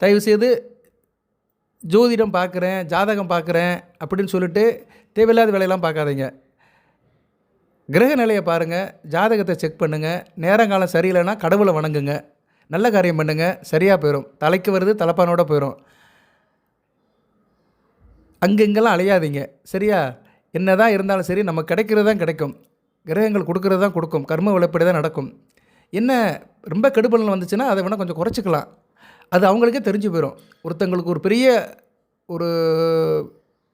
தயவுசெய்து ஜோதிடம் பார்க்குறேன் ஜாதகம் பார்க்குறேன் அப்படின்னு சொல்லிட்டு தேவையில்லாத வேலையெல்லாம் பார்க்காதீங்க. கிரக நிலையை பாருங்கள் ஜாதகத்தை செக் பண்ணுங்கள் நேரங்காலம் சரியில்லைன்னா கடவுளை வணங்குங்க. நல்ல காரியம் பண்ணுங்கள் சரியாக போயிடும் தலைக்கு வருது தலைப்பானோட போயிடும் அங்கெங்கெல்லாம் அலையாதீங்க சரியா? என்ன தான் இருந்தாலும் சரி நம்ம கிடைக்கிறது தான் கிடைக்கும். கிரகங்கள் கொடுக்கறது தான் கொடுக்கும். கர்ம விளப்படி தான் நடக்கும். என்ன ரொம்ப கெடுபலன் வந்துச்சுன்னா அதை வேணால் கொஞ்சம் குறைச்சிக்கலாம். அது அவங்களுக்கே தெரிஞ்சு போயிடும் ஒருத்தங்களுக்கு ஒரு பெரிய ஒரு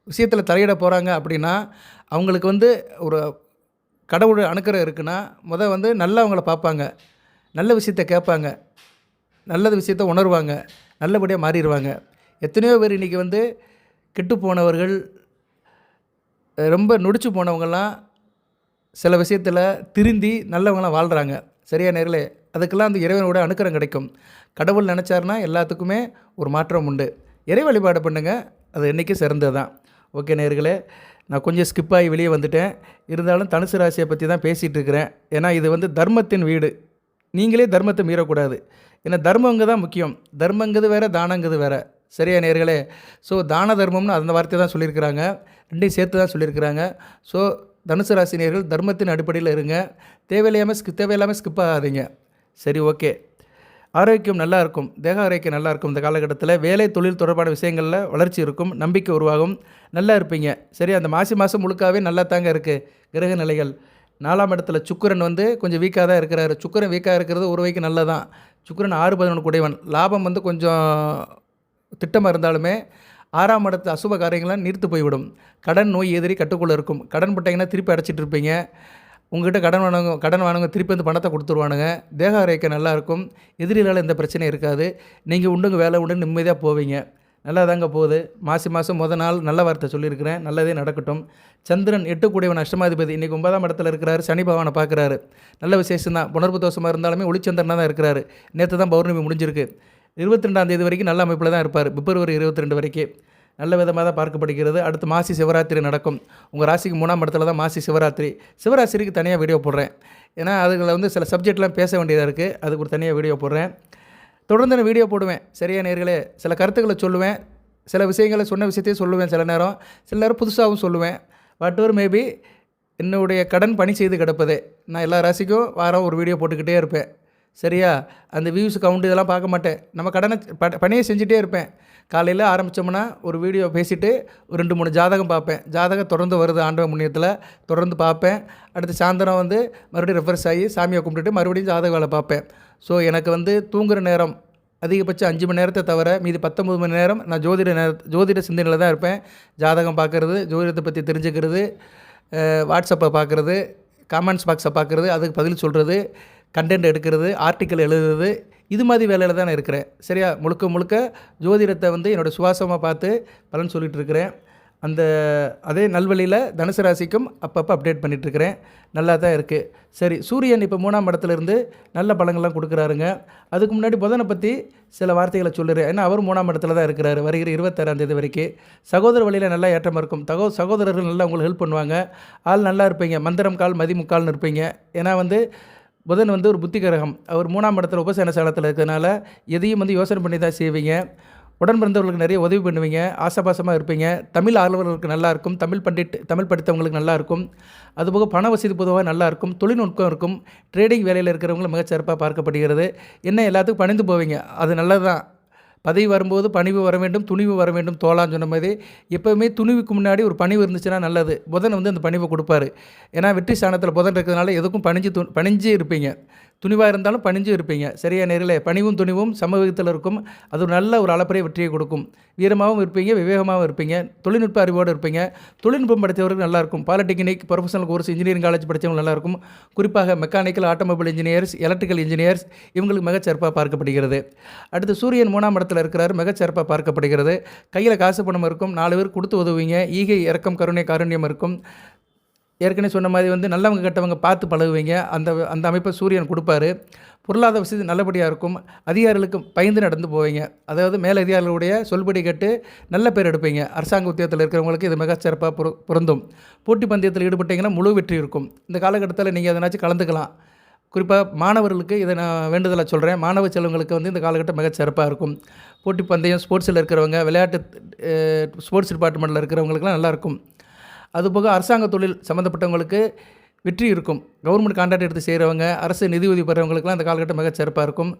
விஷயத்தில் தலையிட போகிறாங்க அப்படின்னா அவங்களுக்கு வந்து ஒரு கடவுள் அணுக்கிற இருக்குன்னா முத வந்து நல்லவங்கள பார்ப்பாங்க. நல்ல விஷயத்த கேட்பாங்க. நல்லது விஷயத்த உணர்வாங்க. நல்லபடியாக மாறிடுவாங்க. எத்தனையோ பேர் இன்றைக்கி வந்து கெட்டு போனவர்கள் ரொம்ப நொடிச்சு போனவங்கெல்லாம் சில விஷயத்தில் திருந்தி நல்லவங்களாம் வாழ்கிறாங்க சரியா நேர்களே? அதுக்கெல்லாம் அந்த இறைவனோட அணுக்கரம் கிடைக்கும். கடவுள் நினச்சாருன்னா எல்லாத்துக்குமே ஒரு மாற்றம் உண்டு. இறை வழிபாடு பண்ணுங்கள் அது என்றைக்கும் சிறந்தது தான் ஓகே நேர்களே? நான் கொஞ்சம் ஸ்கிப் ஆகி வெளியே வந்துட்டேன். இருந்தாலும் தனுசு ராசியை பற்றி தான் பேசிகிட்டு இருக்கிறேன் ஏன்னா இது வந்து தர்மத்தின் வீடு. நீங்களே தர்மத்தை மீறக்கூடாது. ஏன்னா தர்மங்க தான் முக்கியம். தர்மங்கிறது வேறு தானங்கிறது வேறு. சரியா நேர்களே ஸோ தான தர்மம்னு அந்த வார்த்தை தான் சொல்லியிருக்கிறாங்க. ரெண்டையும் சேர்த்து தான் சொல்லியிருக்கிறாங்க. ஸோ தனுசு ராசினியர்கள் தர்மத்தின் அடிப்படையில் இருங்க. தேவையில்லாமல் ஸ்கி தேவையில்லாமல் ஸ்கிப் ஆகாதீங்க. சரி ஓகே ஆரோக்கியம் நல்லா இருக்கும் தேக ஆரோக்கியம் நல்லா இருக்கும் இந்த காலகட்டத்தில். வேலை தொழில் தொடர்பான விஷயங்களில் வளர்ச்சி இருக்கும் நம்பிக்கை உருவாகும் நல்லா இருப்பீங்க. சரி அந்த மாசி மாதம் முழுக்காவே நல்லா தாங்க இருக்குது கிரக நிலைகள். நாலாம் இடத்துல சுக்கிரன் வந்து கொஞ்சம் வீக்காக தான் இருக்கிறாரு. சுக்கிரன் வீக்காக இருக்கிறது ஒரு வைக்கு நல்லதான் சுக்கிரன் ஆறு பதினொன்று குடைவன் லாபம் வந்து கொஞ்சம் திட்டமாக இருந்தாலுமே ஆறாம் இடத்து அசுப காரியங்களாம் நீர்த்து போய்விடும். கடன் நோய் எதிரி கட்டுக்குள்ளே இருக்கும். கடன் பட்டிங்கன்னா திருப்பி அடைச்சிட்டு இருப்பீங்க. உங்ககிட்ட கடன் வாங்க கடன் வாங்க திருப்பி வந்து பணத்தை கொடுத்துருவானுங்க. தேக ரேக்கை நல்லாயிருக்கும். எதிரிகளால் எந்த பிரச்சனையும் இருக்காது. நீங்கள் உண்டுங்க வேலை உண்டு நிம்மதியாக போவீங்க. நல்லா தாங்க போகுது. மாசி மாதம் முத நாள் நல்ல வார்த்தை சொல்லியிருக்கிறேன். நல்லதே நடக்கட்டும். சந்திரன் எட்டு கூடியவன் அஷ்டமாதிபதி. இன்றைக்கி ஒன்பதாம் இடத்துல இருக்கிறாரு. சனி பகவானை பார்க்குறாரு. நல்ல விசேஷம் தான் புணர்வு தோஷமாக இருந்தாலுமே ஒளிச்சந்திரனாக தான் இருக்கிறாரு. நேற்று தான் பௌர்ணமி முடிஞ்சிருக்கு. இருபத்தி ரெண்டாம் தேதி வரைக்கும் நல்ல அமைப்பில் தான் இருப்பார். பிப்ரவரி இருபத்தி ரெண்டு வரைக்கும். நல்ல விதமாக தான் பார்க்கப்படுகிறது. அடுத்து மாசி சிவராத்திரி நடக்கும். உங்கள் ராசிக்கு மூணாம் இடத்துல தான் மாசி சிவராத்திரி. சிவராத்திரிக்கு தனியாக வீடியோ போடுறேன். ஏன்னா அதுகளில் வந்து சில சப்ஜெக்ட்லாம் பேச வேண்டியதாக இருக்குது அதுக்கு ஒரு தனியாக வீடியோ போடுறேன். தொடர்ந்து நான் வீடியோ போடுவேன். சரியா நேர்களே? சில கருத்துக்களை சொல்லுவேன். சில விஷயங்களை சொன்ன விஷயத்தையும் சொல்லுவேன் சில நேரம். சில நேரம் புதுசாகவும் சொல்லுவேன் வாட் எவர் மேபி என்னுடைய கடன் பணி செய்து கிடப்பதே. நான் எல்லா ராசிக்கும் வாரம் ஒரு வீடியோ போட்டுக்கிட்டே இருப்பேன். சரியா? அந்த வியூஸ் கவுண்ட் இதெல்லாம் பார்க்க மாட்டேன். நம்ம கடனை ப- பணியை செஞ்சுட்டே இருப்பேன். காலையில் ஆரம்பித்தோம்னா ஒரு வீடியோ பேசிவிட்டு ஒரு ரெண்டு மூணு ஜாதகம் பார்ப்பேன். ஜாதகம் தொடர்ந்து வருது ஆண்டவன் முன்னியத்தில். தொடர்ந்து பார்ப்பேன். அடுத்து சாயந்தரம் வந்து மறுபடியும் ரெஃப்ரெஷ் ஆகி சாமியை கும்பிட்டுட்டு மறுபடியும் ஜாதக வேலை பார்ப்பேன். ஸோ எனக்கு வந்து தூங்குகிற நேரம் அதிகபட்சம் அஞ்சு மணி நேரத்தை தவிர மீதி பத்தொம்பது மணி நேரம் நான் ஜோதிட நேர ஜோதிட சிந்தனையில் தான் இருப்பேன். ஜாதகம் பார்க்குறது ஜோதிடத்தை பற்றி தெரிஞ்சுக்கிறது வாட்ஸ்அப்பை பார்க்குறது காமெண்ட்ஸ் பாக்ஸை பார்க்குறது அதுக்கு பதில் சொல்கிறது கண்டென்ட் எடுக்கிறது ஆர்டிக்கல் எழுதுறது இது மாதிரி வேலையில் தான் நான் இருக்கிறேன். சரியா? முழுக்க முழுக்க ஜோதிடத்தை வந்து என்னோடய சுவாசமாக பார்த்து பலன் சொல்லிகிட்டு இருக்கிறேன். அந்த அதே நல்வழியில் தனுசு ராசிக்கும் அப்பப்போ அப்டேட் பண்ணிகிட்ருக்கிறேன் நல்லா தான் இருக்குது சரி சூரியன் இப்போ மூணாம் இடத்துல இருந்து நல்ல பலங்கள்லாம் கொடுக்குறாருங்க. அதுக்கு முன்னாடி புதனை பற்றி சில வார்த்தைகளை சொல்லுறேன். ஏன்னா அவர் மூணாம் இடத்துல தான் இருக்கிறாரு. வருகிற இருபத்தாறாம் தேதி வரைக்கும் சகோதர வழியில் நல்லா ஏற்றமாக இருக்கும். தகோ சகோதரர்கள் நல்லா உங்களுக்கு ஹெல்ப் பண்ணுவாங்க. ஆள் நல்லா இருப்பீங்க. மந்திரம் கால் மதிமுக்கால்னு இருப்பீங்க. ஏன்னா வந்து புதன் வந்து ஒரு புத்தி கிரகம். அவர் மூணாம் இடத்துல உபசேன சாலத்தில் இருக்கிறதுனால எதையும் வந்து யோசனை பண்ணி தான் செய்வீங்க. உடன் பிறந்தவர்களுக்கு நிறைய உதவி பண்ணுவீங்க. ஆசாபாசமாக இருப்பீங்க. தமிழ் ஆர்வலர்களுக்கு நல்லாயிருக்கும் தமிழ் பண்டிட் தமிழ் படித்தவங்களுக்கு நல்லா இருக்கும். அதுபோக பண வசதி பொதுவாக நல்லா இருக்கும். தொழில்நுட்பம் இருக்கும். ட்ரேடிங் வேலையில் இருக்கிறவங்களும் மிகச்சிறப்பாக பார்க்கப்படுகிறது. என்ன எல்லாத்துக்கும் பணிந்து போவீங்க. அது நல்லது தான் பதவி வரும்போது பணிவு வர வேண்டும் துணிவு வர வேண்டும் தோலான்னு சொன்ன மாதிரி. எப்போவுமே துணிவுக்கு முன்னாடி ஒரு பணிவு இருந்துச்சுன்னா நல்லது. புதன் வந்து அந்த பணிவை கொடுப்பாரு. ஏன்னா வெற்றி ஸ்தானத்தில் புதன் இருக்கிறதுனால எதுக்கும் பணிஞ்சு து பணிஞ்சு இருப்பீங்க. துணிவாக இருந்தாலும் பணிஞ்சும் இருப்பீங்க. சரியா நேரில்? பணிவும் துணிவும் சமூகத்தில் இருக்கும். அது ஒரு நல்ல ஒரு அளப்பரிய வெற்றியை கொடுக்கும். வீரமாகவும் இருப்பீங்க விவேகமாகவும் இருப்பீங்க தொழில்நுட்ப அறிவோடு இருப்பீங்க. தொழில்நுட்பம் படித்தவர்கள் நல்லா இருக்கும் polytechnic professional course engineering college படித்தவங்க நல்லா இருக்கும் குறிப்பாக mechanical automobile engineers electrical engineers இவங்களுக்கு மிகச்சிறப்பாக பார்க்கப்படுகிறது. அடுத்து சூரியன் மூணாம் இடத்துல இருக்கிறார். மிகச்சிறப்பாக பார்க்கப்படுகிறது. கையில் காசு பணம் இருக்கும். நாலு பேர் கொடுத்து உதவுவீங்க. ஈகை இறக்கம் கருணை காருண்யம் இருக்கும். ஏற்கனவே சொன்ன மாதிரி வந்து நல்லவங்க கெட்டவங்க பார்த்து பழகுவீங்க. அந்த அந்த அமைப்பை சூரியன் கொடுப்பாரு. பொருளாதார வசதி நல்லபடியாக இருக்கும். அதிகாரிகளுக்கு பயந்து நடந்து போவீங்க. அதாவது மேல் அதிகாரிகளுடைய சொல்படி கேட்டு நல்ல பேர் எடுப்பீங்க. அரசாங்க உத்தியோகத்தில் இருக்கிறவங்களுக்கு இது மிக சிறப்பாக பொரு பொருந்தும். போட்டி பந்தயத்தில் ஈடுபட்டீங்கன்னா முழு வெற்றி இருக்கும். இந்த காலகட்டத்தில் நீங்கள் எதனாச்சும் கலந்துக்கலாம். குறிப்பாக மாணவர்களுக்கு இதை நான் வேண்டுதலாக சொல்கிறேன் மாணவ செல்வங்களுக்கு வந்து இந்த காலகட்டம் மிக சிறப்பாக இருக்கும். போட்டி பந்தயம் ஸ்போர்ட்ஸில் இருக்கிறவங்க விளையாட்டு ஸ்போர்ட்ஸ் டிபார்ட்மெண்ட்டில் இருக்கிறவங்களுக்குலாம் நல்லாயிருக்கும் அதுபோக அரசாங்க தொழில் சம்மந்தப்பட்டவங்களுக்கு வெற்றி இருக்கும். கவர்மெண்ட் கான்ட்ராக்ட் எடுத்து செய்கிறவங்க அரசு நிதி உதவி பெறவங்களுக்குலாம் அந்த காலகட்டம் மிகச் சிறப்பாக இருக்கும்.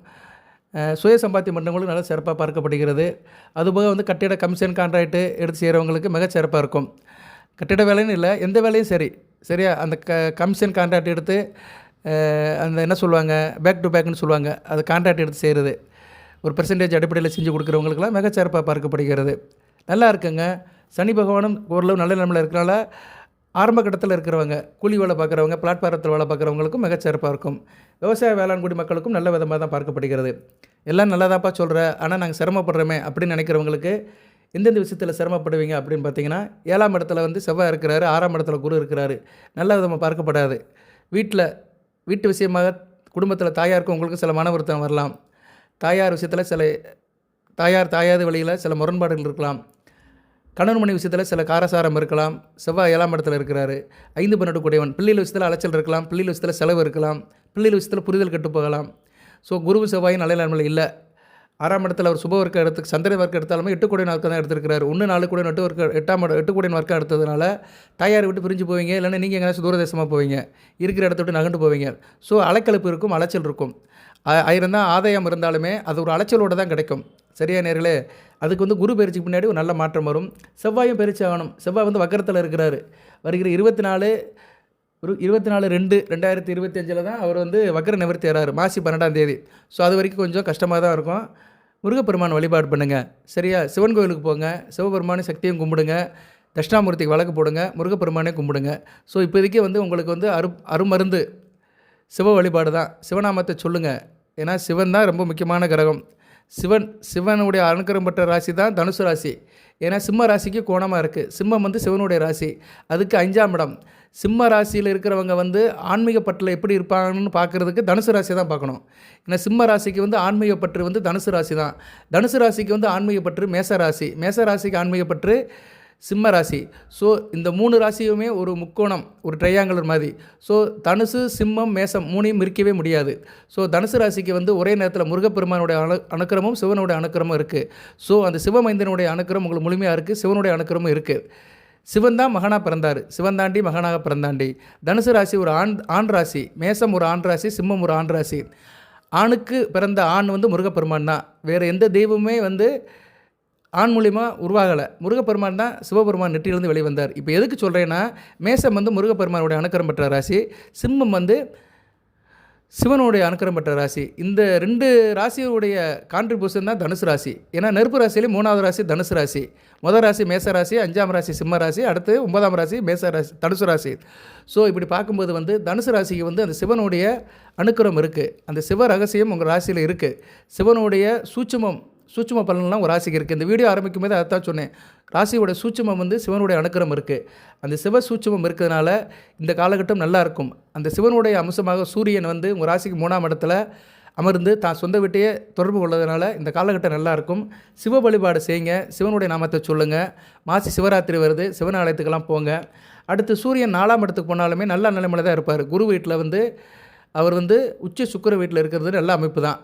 சுய சம்பாத்தியம் பண்ணுறவங்களுக்கு நல்லா சிறப்பாக பார்க்கப்படுகிறது. அதுபோக வந்து கட்டிட கமிஷன் கான்ட்ராக்ட் எடுத்து செய்கிறவங்களுக்கு மிகச் சிறப்பாக இருக்கும். கட்டிட வேலைன்னு இல்லை எந்த வேலையும் சரி. சரியா? அந்த க கமிஷன் கான்ட்ராக்ட் எடுத்து அந்த என்ன சொல்லுவாங்க? பேக் டு பேக்னு சொல்லுவாங்க. அது கான்ட்ராக்ட் எடுத்து செய்கிறது ஒரு பெர்சன்டேஜ் அடிப்படையில் செஞ்சு கொடுக்குறவங்களுக்குலாம் மிக சிறப்பாக பார்க்கப்படுகிறது. நல்லா இருக்குங்க. சனி பகவானும் ஓரளவு நல்ல நிலமையில் இருக்கிறனால ஆரம்ப கட்டத்தில் இருக்கிறவங்க கூலி வேலை பார்க்குறவங்க பிளாட்பாரத்தில் வேலை பார்க்குறவங்களுக்கும் மிகச்சிறப்பாக இருக்கும். விவசாய வேளாண்குடி மக்களுக்கும் நல்ல விதமாக தான் பார்க்கப்படுகிறது. எல்லாம் நல்லதாப்பா சொல்கிற ஆனால் நாங்கள் சிரமப்படுறோமே அப்படின்னு நினைக்கிறவங்களுக்கு எந்தெந்த விஷயத்தில் சிரமப்படுவீங்க அப்படின்னு பார்த்தீங்கன்னா ஏழாம் இடத்துல வந்து செவ்வாய் இருக்கிறாரு ஆறாம் இடத்துல குரு இருக்கிறாரு. நல்ல விதமாக பார்க்கப்படாது. வீட்டில் வீட்டு விஷயமாக குடும்பத்தில் தாயாருக்கும் உங்களுக்கு சில மன வருத்தம் வரலாம். தாயார் விஷயத்தில் சில தாயார் தாயாத வழியில் சில முரண்பாடுகள் இருக்கலாம். கணவன் மனைவி விஷயத்தில் சில காரசாரம் இருக்கலாம் செவ்வாய் ஏழாம் இடத்துல இருக்கிறாரு ஐந்து பன்னெண்டு கூடியவன். பிள்ளைகள் விஷயத்தில் அலைச்சல் இருக்கலாம் பிள்ளைகள் விஷயத்தில் செலவு இருக்கலாம் பிள்ளைகள் விஷயத்தில் புரிதல் கெட்டு போகலாம். ஸோ குருவு செவ்வாயும் நல்ல நிலைமையில் இல்லை. ஆறாம் இடத்துல அவர் சுப வர்க்கம் எடுத்து சந்திர வர்க்கம் எடுத்தாலுமே எட்டு கோடி நாட்கள் தான் எடுத்திருக்கிறார். ஒன்று நாலு கூட எட்டு வர்க்கம் எட்டாம் இடம் எட்டு கோடி வர்க்கம் எடுத்ததுனால தாயார் விட்டு பிரிஞ்சு போவீங்க இல்லைன்னா நீங்கள் எங்கேயாச்சும் தூரதேசமாக போவீங்க இருக்கிற இடத்த விட்டு நகண்டு போவீங்க. ஸோ அலைக்கழிப்பு இருக்கும் அலைச்சல் இருக்கும். ஆயிரம் தான் ஆதாயம் இருந்தாலுமே அது ஒரு அலைச்சலோடு தான் கிடைக்கும். சரியா நேர்களே? அதுக்கு வந்து குரு பயிற்சிக்கு பின்னாடி ஒரு நல்ல மாற்றம் வரும். செவ்வாயும் பயிற்சி ஆகணும். செவ்வாய் வந்து வக்கரத்தில் இருக்கிறார். வருகிற இருபத்தி நாலு ஒரு இருபத்தி நாலு ரெண்டு ரெண்டாயிரத்தி இருபத்தி அஞ்சில் தான் அவர் வந்து வக்கர நிவர்த்தி ஆறாரு மாசி பன்னெண்டாம் தேதி. ஸோ அது வரைக்கும் கொஞ்சம் கஷ்டமாக தான் இருக்கும். முருகப்பெருமான் வழிபாடு பண்ணுங்கள் சரியா? சிவன் கோயிலுக்கு போங்க. சிவபெருமானை சக்தியும் கும்பிடுங்க. தட்சிணாமூர்த்திக்கு வழக்கு போடுங்க. முருகப்பெருமானே கும்பிடுங்க. ஸோ இப்போதைக்கு வந்து உங்களுக்கு வந்து அரு அருமருந்து சிவ வழிபாடு தான். சிவநாமத்தை சொல்லுங்கள் ஏன்னா சிவன் தான் ரொம்ப முக்கியமான கிரகம். சிவன் சிவனுடைய அனுக்கிரம் பெற்ற ராசி தான் தனுசு ராசி. ஏன்னா சிம்ம ராசிக்கு கோணமாக இருக்குது சிம்மம் வந்து சிவனுடைய ராசி. அதுக்கு அஞ்சாம் இடம். சிம்ம ராசியில் இருக்கிறவங்க வந்து ஆன்மீக பற்றில் எப்படி இருப்பாங்கன்னு பார்க்குறதுக்கு தனுசு ராசி தான் பார்க்கணும். ஏன்னா சிம்ம ராசிக்கு வந்து ஆன்மீக பற்று வந்து தனுசு ராசி தான். தனுசு ராசிக்கு வந்து ஆன்மீக பற்று மேச ராசி. மேச ராசிக்கு ஆன்மீக பற்று சிம்ம ராசி. ஸோ இந்த மூணு ராசியுமே ஒரு முக்கோணம் ஒரு ட்ரையாங்குலர் மாதிரி. ஸோ தனுசு சிம்மம் மேசம் மூணையும் இருக்கவே முடியாது. ஸோ தனுசு ராசிக்கு வந்து ஒரே நேரத்தில் முருகப்பெருமானுடைய அணு அணுக்கிரமும் சிவனுடைய அணுக்கிரமும் இருக்குது ஸோ அந்த சிவமைந்தனுடைய அணுக்கிரம் உங்களுக்கு முழுமையாக இருக்குது சிவனுடைய அணுக்கிரமும் இருக்குது சிவன் தான் மகனாக பிறந்தார். சிவன் தாண்டி மகனாக பிறந்தாண்டி. தனுசு ராசி ஒரு ஆண் ஆண் ராசி மேசம் ஒரு ஆண் ராசி சிம்மம் ஒரு ஆண் ராசி. ஆணுக்கு பிறந்த ஆண் வந்து முருகப்பெருமான் தான். வேறு எந்த தெய்வமே வந்து ஆண் மூலிமா உருவாகலை. முருகப்பெருமான் தான் சிவபெருமான் நெற்றியிலிருந்து வெளிவந்தார். இப்போ எதுக்கு சொல்கிறேன்னா மேசம் வந்து முருகப்பெருமானுடைய அனுக்கரம் பெற்ற ராசி சிம்மம் வந்து சிவனுடைய அனுக்கரம் பெற்ற ராசி. இந்த ரெண்டு ராசியுடைய கான்ட்ரிபியூஷன் தான் தனுசு ராசி. ஏன்னா நெருப்பு ராசியிலே மூணாவது ராசி தனுசு ராசி. முதல் ராசி மேச ராசி அஞ்சாம் ராசி சிம்ம ராசி அடுத்து ஒன்பதாம் ராசி மேச ராசி தனுசு ராசி. ஸோ இப்படி பார்க்கும்போது வந்து தனுசு ராசிக்கு வந்து அந்த சிவனுடைய அனுக்கிரம் இருக்குது அந்த சிவ ரகசியம் உங்கள் ராசியில் இருக்குது சிவனுடைய சூட்சமம் சூட்சும பலன்லாம் ஒரு ராசிக்கு இருக்குது இந்த வீடியோ ஆரம்பிக்கும் போது அதான் சொன்னேன். ராசியோட சூட்சமம் வந்து சிவனுடைய அனுக்கிரம் இருக்குது அந்த சிவ சூட்சமம் இருக்கிறதுனால இந்த காலகட்டம் நல்லா இருக்கும். அந்த சிவனுடைய அம்சமாக சூரியன் வந்து உங்கள் ராசிக்கு மூணாம் இடத்துல அமர்ந்து தான் சொந்த வீட்டையே தொடர்பு கொள்வதனால இந்த காலகட்டம் நல்லாயிருக்கும் சிவ வழிபாடு செய்யுங்க. சிவனுடைய நாமத்தை சொல்லுங்கள் மாசி சிவராத்திரி வருது. சிவன் ஆலயத்துக்கெல்லாம் போங்க. அடுத்து சூரியன் நாலாம் இடத்துக்கு போனாலுமே நல்ல நிலைமையில் தான் இருப்பார். குரு வீட்டில் வந்து அவர் வந்து உச்ச சுக்கிர வீட்டில் இருக்கிறது நல்ல அமைப்பு தான்.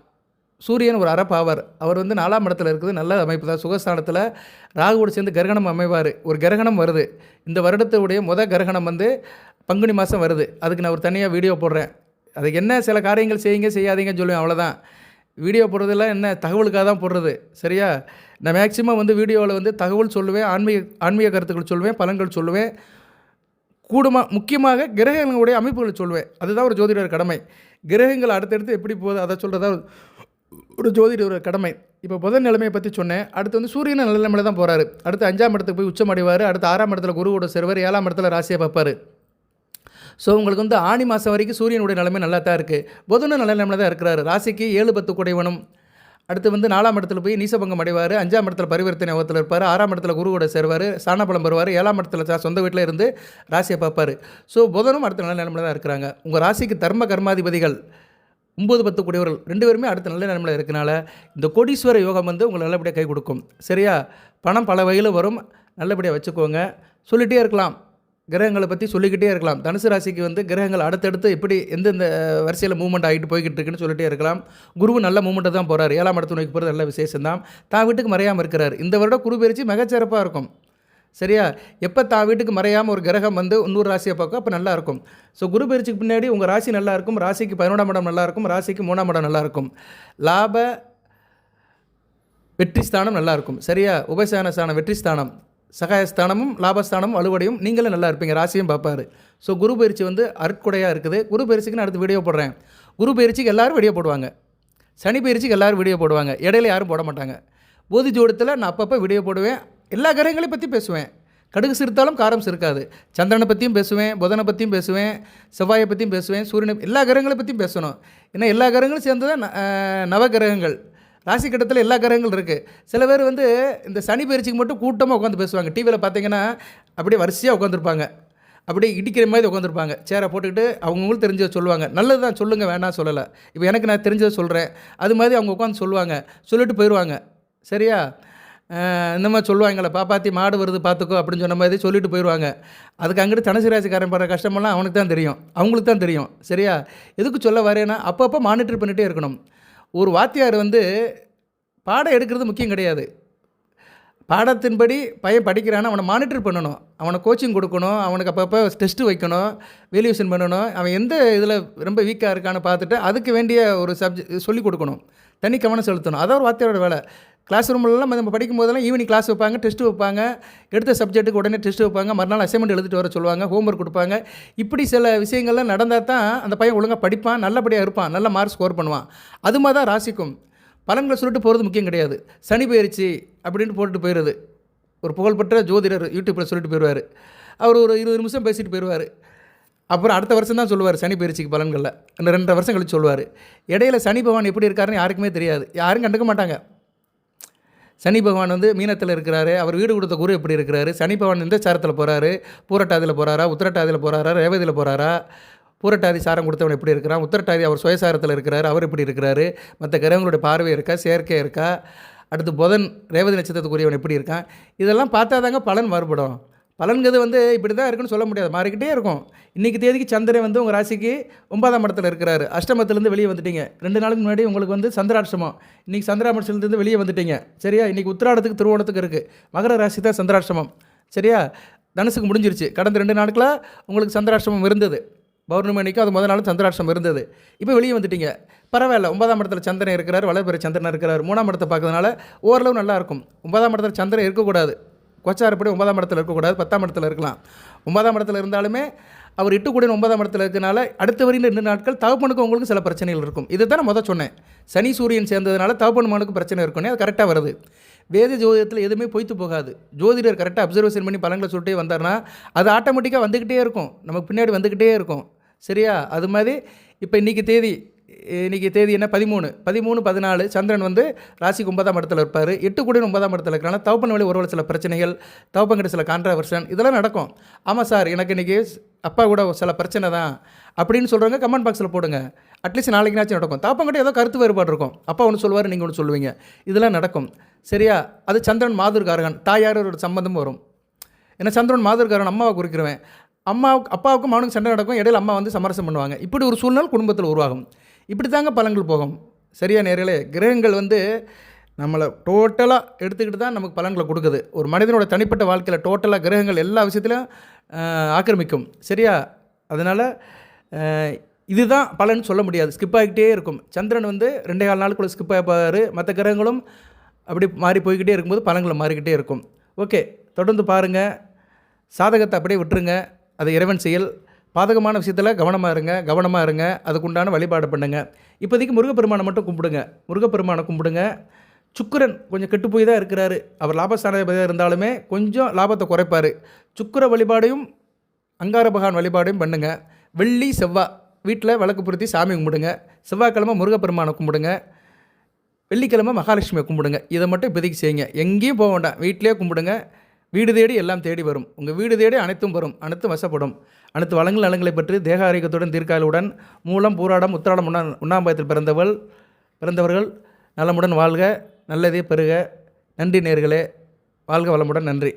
சூரியன் ஒரு அறப்பாவார். அவர் வந்து நாலாம் இடத்துல இருக்குது நல்ல அமைப்பு தான். சுகஸ்தானத்தில் ராகுவோடு சேர்ந்து கிரகணம் அமைவார். ஒரு கிரகணம் வருது. இந்த வருடத்துடைய முத கிரகணம் வந்து பங்குனி மாதம் வருது. அதுக்கு நான் ஒரு தனியாக வீடியோ போடுறேன். அதுக்கு என்ன சில காரியங்கள் செய்யுங்க செய்யாதீங்கன்னு சொல்லுவேன் அவ்வளோதான் வீடியோ போடுறதெல்லாம் என்ன தகவலுக்காக தான் போடுறது. சரியா? நான் மேக்சிமம் வந்து வீடியோவில் வந்து தகவல் சொல்லுவேன் ஆன்மீக ஆன்மீக கருத்துக்கள் சொல்லுவேன் பலன்கள் சொல்லுவேன். கூடுமா முக்கியமாக கிரகங்களுடைய அமைப்புகளை சொல்லுவேன். அதுதான் ஒரு ஜோதிடர் கடமை. கிரகங்கள் அடுத்தடுத்து எப்படி போகுது அதை சொல்கிறதா ஒரு ஜோதிடரோட கடமை. இப்போ புதன் நிலைமையை பற்றி சொன்னேன். அடுத்து வந்து சூரியன் நல்ல நிலைமையில தான் போகிறாரு அடுத்து அஞ்சாம் இடத்துக்கு போய் உச்சம் அடைவார். அடுத்து ஆறாம் இடத்துல குருவோட சேருவார். ஏழாம் இடத்துல ராசியை பார்ப்பார். ஸோ உங்களுக்கு வந்து ஆணி மாதம் வரைக்கும் சூரியனுடைய நிலைமை நல்லா தான் இருக்குது புதனும் நல்ல நிலைமையில தான் இருக்கிறாரு. ராசிக்கு ஏழு பத்து குடைவனும் அடுத்து வந்து நாலாம் இடத்துல போய் நீசபங்கம் அடைவார். அஞ்சாம் இடத்துல பரிவர்த்தனை யோகத்தில் இருப்பார். ஆறாம் இடத்துல குருவோட சேருவார். சாணப்பலம் வருவார் ஏழாம் இடத்துல சொந்த வீட்டில் இருந்து ராசியை பார்ப்பார். ஸோ புதனும் அடுத்த நல்ல நிலமையில தான் இருக்கிறாங்க. உங்கள் ராசிக்கு தர்ம கர்மாதிபதிகள். ஒம்பது பத்து கூடியவர்கள் ரெண்டு பேருமே அடுத்த நல்ல நிலைமையில் இருக்கனால இந்த கோடீஸ்வர யோகம் வந்து உங்களுக்கு நல்லபடியாக கை கொடுக்கும். சரியா? பணம் பல வகையில் வரும். நல்லபடியாக வச்சுக்கோங்க. சொல்லிகிட்டே இருக்கலாம். கிரகங்களை பற்றி சொல்லிக்கிட்டே இருக்கலாம். தனுசு ராசிக்கு வந்து கிரகங்கள் அடுத்தடுத்து எப்படி எந்தெந்த வரிசையில் மூவ்மெண்ட் ஆகிட்டு போய்கிட்டு இருக்குன்னு சொல்லிட்டே இருக்கலாம். குரு நல்ல மூவ்மெண்ட்டை தான் போகிறார் ஏழாம் இடத்து நோய்க்கு போகிறது நல்ல விசேஷம் தான் தான் வீட்டுக்கு மறையாமல் இருக்கிறார். இந்த வருடம் குரு பயிற்சி மிகச்சிறப்பாக இருக்கும். சரியா? எப்போ தான் வீட்டுக்கு மறையாமல் ஒரு கிரகம் வந்து இன்னொரு ராசியை பார்க்கும் அப்போ நல்லாயிருக்கும் ஸோ குரு பயிற்சிக்கு பின்னாடி உங்கள் ராசி நல்லா இருக்கும் ராசிக்கு பதினோடாம் இடம் நல்லாயிருக்கும் ராசிக்கு மூணாம் இடம் நல்லாயிருக்கும் லாப வெற்றி ஸ்தானம் நல்லாயிருக்கும் சரியா? உபசான ஸ்தானம் வெற்றி ஸ்தானம். சகாயஸ்தானமும் லாபஸ்தானமும் வலுவடையும். நீங்களும் நல்லா இருப்பீங்க ராசியும் பார்ப்பார். ஸோ குரு பயிற்சி வந்து அருட்குடையாக இருக்குது. குரு பயிற்சிக்கு நான் அடுத்து வீடியோ போடுறேன். குரு பயிற்சிக்கு எல்லாரும் வீடியோ போடுவாங்க. சனி பயிற்சிக்கு எல்லாரும் வீடியோ போடுவாங்க. இடையில யாரும் போட மாட்டாங்க. போதி ஜோடத்தில் நான் அப்பப்போ வீடியோ போடுவேன். எல்லா கிரகங்களையும் பற்றி பேசுவேன். கடுகு சிரித்தாலும் காரம் சிறுக்காது சந்திரனை பற்றியும் பேசுவேன் புதனை பற்றியும் பேசுவேன் செவ்வாயை பற்றியும் பேசுவேன் சூரியனை எல்லா கிரகங்களை பற்றியும் பேசணும். ஏன்னா எல்லா கிரகங்களும் சேர்ந்து தான் நவ கிரகங்கள். நவகிரகங்கள் ராசி கட்டத்தில் எல்லா கிரகங்கள் இருக்குது சில பேர் வந்து இந்த சனி பயிற்சிக்கு மட்டும் கூட்டமாக உட்காந்து பேசுவாங்க. டிவியில் பார்த்தீங்கன்னா அப்படியே வரிசையாக உட்காந்துருப்பாங்க அப்படியே இடிக்கிற மாதிரி உட்காந்துருப்பாங்க சேரை போட்டுக்கிட்டு அவங்கவுங்களுக்கு தெரிஞ்சதை சொல்லுவாங்க. நல்லது தான் சொல்லுங்கள் வேணாம் சொல்லலை. இப்போ எனக்கு நான் தெரிஞ்சதை சொல்கிறேன் அது மாதிரி அவங்க உட்காந்து சொல்லுவாங்க. சொல்லிட்டு போயிடுவாங்க சரியா? இந்த மாதிரி சொல்லுவாங்களே பாப்பாத்தி மாடு வருது பார்த்துக்கோ அப்படின்னு சொன்ன மாதிரி சொல்லிட்டு போயிடுவாங்க. அதுக்கு அங்கிட்டு தனசுராசிக்காரன் படுற கஷ்டமெல்லாம் அவனுக்கு தான் தெரியும். அவங்களுக்கு தான் தெரியும். சரியா? எதுக்கு சொல்ல வரேன்னா அப்பப்போ மானிட்டர் பண்ணிகிட்டே இருக்கணும். ஒரு வாத்தியார் வந்து பாடம் எடுக்கிறது முக்கியம் கிடையாது. பாடத்தின்படி பையன் படிக்கிறான்னு அவனை மானிட்டர் பண்ணணும். அவனை கோச்சிங் கொடுக்கணும். அவனுக்கு அப்பப்போ டெஸ்ட்டு வைக்கணும். வேல்யூஷன் பண்ணணும். அவன் எந்த இதில் ரொம்ப வீக்காக இருக்கான்னு பார்த்துட்டு அதுக்கு வேண்டிய ஒரு சப்ஜெக்ட் சொல்லிக் கொடுக்கணும். தனி கவனம் செலுத்தணும். அதான் ஒரு வாத்தியாரோட வேலை. கிளாஸ் ரூம்லலாம் நம்ம படிக்கும் போதெல்லாம் ஈவினிங் கிளாஸ் வைப்பாங்க டெஸ்ட்டு வைப்பாங்க. எடுத்த சப்ஜெக்ட்டுக்கு உடனே டெஸ்ட் வைப்பாங்க. மறுநாள் அசைன்மெண்ட் எழுதிட்டு வர சொல்லுவாங்க ஹோம்ஒர்க் கொடுப்பாங்க. இப்படி சில விஷயங்கள்லாம் நடந்தால் தான் அந்த பையன் ஒழுங்காக படிப்பான் நல்லபடியாக இருப்பான் நல்ல மார்க் ஸ்கோர் பண்ணுவான். அது மாதிரி தான் ராசிக்கும். பலன்களை சொல்லிட்டு போகிறது முக்கியம் கிடையாது. சனி பயிற்சி அப்படின்னு போட்டுட்டு போயிடுது ஒரு புகழ்பெற்ற ஜோதிடர் யூடியூப்பில் சொல்லிட்டு போயிடுவார். அவர் ஒரு இருபது நிமிஷம் பேசிட்டு போயிடுவார். அப்புறம் அடுத்த வருஷம் தான் சொல்லுவார் சனி பயிற்சிக்கு பலன்களில். அந்த ரெண்டரை வருஷம் கழிச்சு சொல்லுவார். இடையில சனி பகவான் எப்படி இருக்காருன்னு யாருக்குமே தெரியாது. யாரும் கண்டுக்க மாட்டாங்க. சனி பகவான் வந்து மீனத்தில் இருக்கிறாரு அவர் வீடு கொடுத்த குரு எப்படி இருக்கிறாரு? சனி பகவான் எந்த சாரத்தில் போகிறாரு பூரட்டாதியில் போகிறாரா உத்திரட்டாதியில் போகிறாரா ரேவதியில் போகிறாரா பூரட்டாதி சாரம் கொடுத்தவன் எப்படி இருக்கிறான்? உத்திரட்டாதி அவர் சுயசாரத்தில் இருக்கிறாரு அவர் எப்படி இருக்கிறாரு? மற்ற கிரகங்களுடைய பார்வை இருக்கா? செயற்கை இருக்கா? அடுத்து புதன் ரேவதி நட்சத்திரத்துக்குரியவன் எப்படி இருக்கான்? இதெல்லாம் பார்த்தா தாங்க பலன் மாறுபடும். பலன்கிறது வந்து இப்படி தான் இருக்குன்னு சொல்ல முடியாது. மாறிக்கிட்டே இருக்கும். இன்றைக்கி தேதிக்கு சந்திரன் வந்து உங்கள் ராசிக்கு ஒன்பதாம் இடத்துல இருக்கிறாரு. அஷ்டமத்துலேருந்து வெளியே வந்துட்டீங்க. ரெண்டு நாளுக்கு முன்னாடி உங்களுக்கு வந்து சந்திராஷ்டமம். இன்றைக்கி சந்திராமட்சத்துலேருந்து வெளியே வந்துட்டீங்க. சரியா? இன்றைக்கி உத்திராடத்துக்கு திருவோணத்துக்கு இருக்குது மகர ராசி தான் சந்திராஷ்டமம். சரியா? தனுசுக்கு முடிஞ்சிருச்சு. கடந்த ரெண்டு நாட்களாக உங்களுக்கு சந்திராஷ்டமம் இருந்தது. பௌர்ணமி அன்னைக்கு அது முதல் நாள் சந்திராஷ்டம் இருந்தது. இப்போ வெளியே வந்துட்டீங்க. பரவாயில்ல. ஒன்பதாம் இடத்துல சந்திரன் இருக்கிறார். வளர்பிற சந்திரன் இருக்கிறார். மூணாம் இடத்தை பார்க்கறதுனால ஓரளவு நல்லா இருக்கும். ஒன்பதாம் இடத்துல சந்திரன் இருக்கக்கூடாது. கொச்சாரப்படி ஒன்பதாம் இடத்துல இருக்கக்கூடாது பத்தாம் இடத்துல இருக்கலாம். ஒன்பதாம் இடத்துல இருந்தாலுமே அவர் இட்டுக்கூட ஒன்பதாம் இடத்துல இருக்கனால அடுத்த வரையில் ரெண்டு நாட்கள் தகப்பனுக்கு உங்களுக்கு சில பிரச்சனைகள் இருக்கும். இதை தான் நான் முதல் சொன்னேன். சனி சூரியன் சேர்ந்ததுனால தகப்பன் மகனுக்கு பிரச்சனை இருக்கும்னே அது கரெக்டாக வருது. வேத ஜோதிடத்தில் எதுவுமே பொய்த்து போகாது. ஜோதிடர் கரெக்டாக அப்சர்வேஷன் பண்ணி பலங்களை சொல்லிட்டே வந்தார்னா அது ஆட்டோமேட்டிக்காக வந்துக்கிட்டே இருக்கும். நமக்கு பின்னாடி வந்துக்கிட்டே இருக்கும். சரியா? அது மாதிரி இப்போ இன்றைக்கி தேதி இன்றைக்கி தேதி என்ன? பதிமூணு. பதிமூணு பதினாலு. சந்திரன் வந்து ராசிக்கு ஒன்பதாம் இடத்துல இருப்பார். எட்டு கூட ஒன்பதாம் இடத்துல இருக்கிறனால தவப்பன் வழி ஒரு சில பிரச்சனைகள் தவப்பங்கிட்ட சில கான்ட்ராவர்ஷன் இதெல்லாம் நடக்கும். ஆமாம் சார் எனக்கு இன்றைக்கி அப்பா கூட சில பிரச்சனை தான் அப்படின்னு சொல்கிறவங்க கமெண்ட் பாக்ஸில் போடுங்க. அட்லீஸ்ட் நாளைக்குனாச்சும் நடக்கும். தாப்பங்கிட்ட ஏதோ கருத்து வேறுபாடு இருக்கும். அப்பா ஒன்று சொல்லுவார் நீங்கள் ஒன்று சொல்லுவீங்க. இதெல்லாம் நடக்கும். சரியா? அது சந்திரன் மாதுர்காரகன். தாயாரோட சம்பந்தம் வரும். ஏன்னா சந்திரன் மாதுர்காரன் அம்மாவை குறிக்கிறவன். அம்மாவுக்கு அப்பாவுக்கும் அவனுக்கு சண்டை நடக்கும். இடையில அம்மா வந்து சமரசம் பண்ணுவாங்க. இப்படி ஒரு சூழ்நிலை குடும்பத்தில் உருவாகும். இப்படி தாங்க பலன்கள் போகும். சரியா நேர்களே? கிரகங்கள் வந்து நம்மளை டோட்டலாக எடுத்துக்கிட்டு தான் நமக்கு பலன்களை கொடுக்குது. ஒரு மனிதனோட தனிப்பட்ட வாழ்க்கையில் டோட்டலாக கிரகங்கள் எல்லா விஷயத்திலும் ஆக்கிரமிக்கும். சரியா? அதனால் இதுதான் பலன் சொல்ல முடியாது. ஸ்கிப் ஆகிக்கிட்டே இருக்கும். சந்திரன் வந்து ரெண்டே கால் நாளுக்குள்ளே ஸ்கிப் ஆகிப்பார் மற்ற கிரகங்களும் அப்படி மாறி போய்கிட்டே இருக்கும்போது பலன்களை மாறிக்கிட்டே இருக்கும். ஓகே தொடர்ந்து பாருங்கள் சாதகத்தை அப்படியே விட்டுருங்க. அது இறைவன் செயல். பாதகமான விஷயத்தில் கவனமாக இருங்க கவனமாக இருங்க அதுக்குண்டான வழிபாடு பண்ணுங்க. இப்போதைக்கு முருகப்பெருமானை மட்டும் கும்பிடுங்க. முருகப்பெருமானை கும்பிடுங்க. சுக்கிரன் கொஞ்சம் கெட்டு போய் தான் இருக்கிறாரு. அவர் லாபஸ்தானாதிபதியாக இருந்தாலுமே கொஞ்சம் லாபத்தை குறைப்பார். சுக்கிர வழிபாடையும் அங்கார பகவான் வழிபாடையும் பண்ணுங்க. வெள்ளி செவ்வாய் வீட்டில் விளக்கு பொருத்தி சாமி கும்பிடுங்க. செவ்வாய்க்கிழமை முருகப்பெருமானை கும்பிடுங்க. வெள்ளிக்கிழமை மகாலட்சுமியை கும்பிடுங்க. இதை மட்டும் இப்போதைக்கு செய்யுங்க. எங்கேயும் போக வேண்டாம். வீட்டிலேயே கும்பிடுங்க. வீடு தேடி எல்லாம் தேடி வரும். உங்கள் வீடு தேடி அனைத்தும் வரும். அனைத்தும் வசப்படும். அனைத்து வளங்கள் நலங்களை பற்றி தேக ஆரோக்கியத்துடன் தீர்க்காயலுடன் மூலம் பூராடம் உத்திராடம் உண்ணா உண்ணாம்பயத்தில் பிறந்தவள் பிறந்தவர்கள் நலமுடன் வாழ்க நல்லதே பெறுக நன்றி நேர்களே. வாழ்க வளமுடன். நன்றி.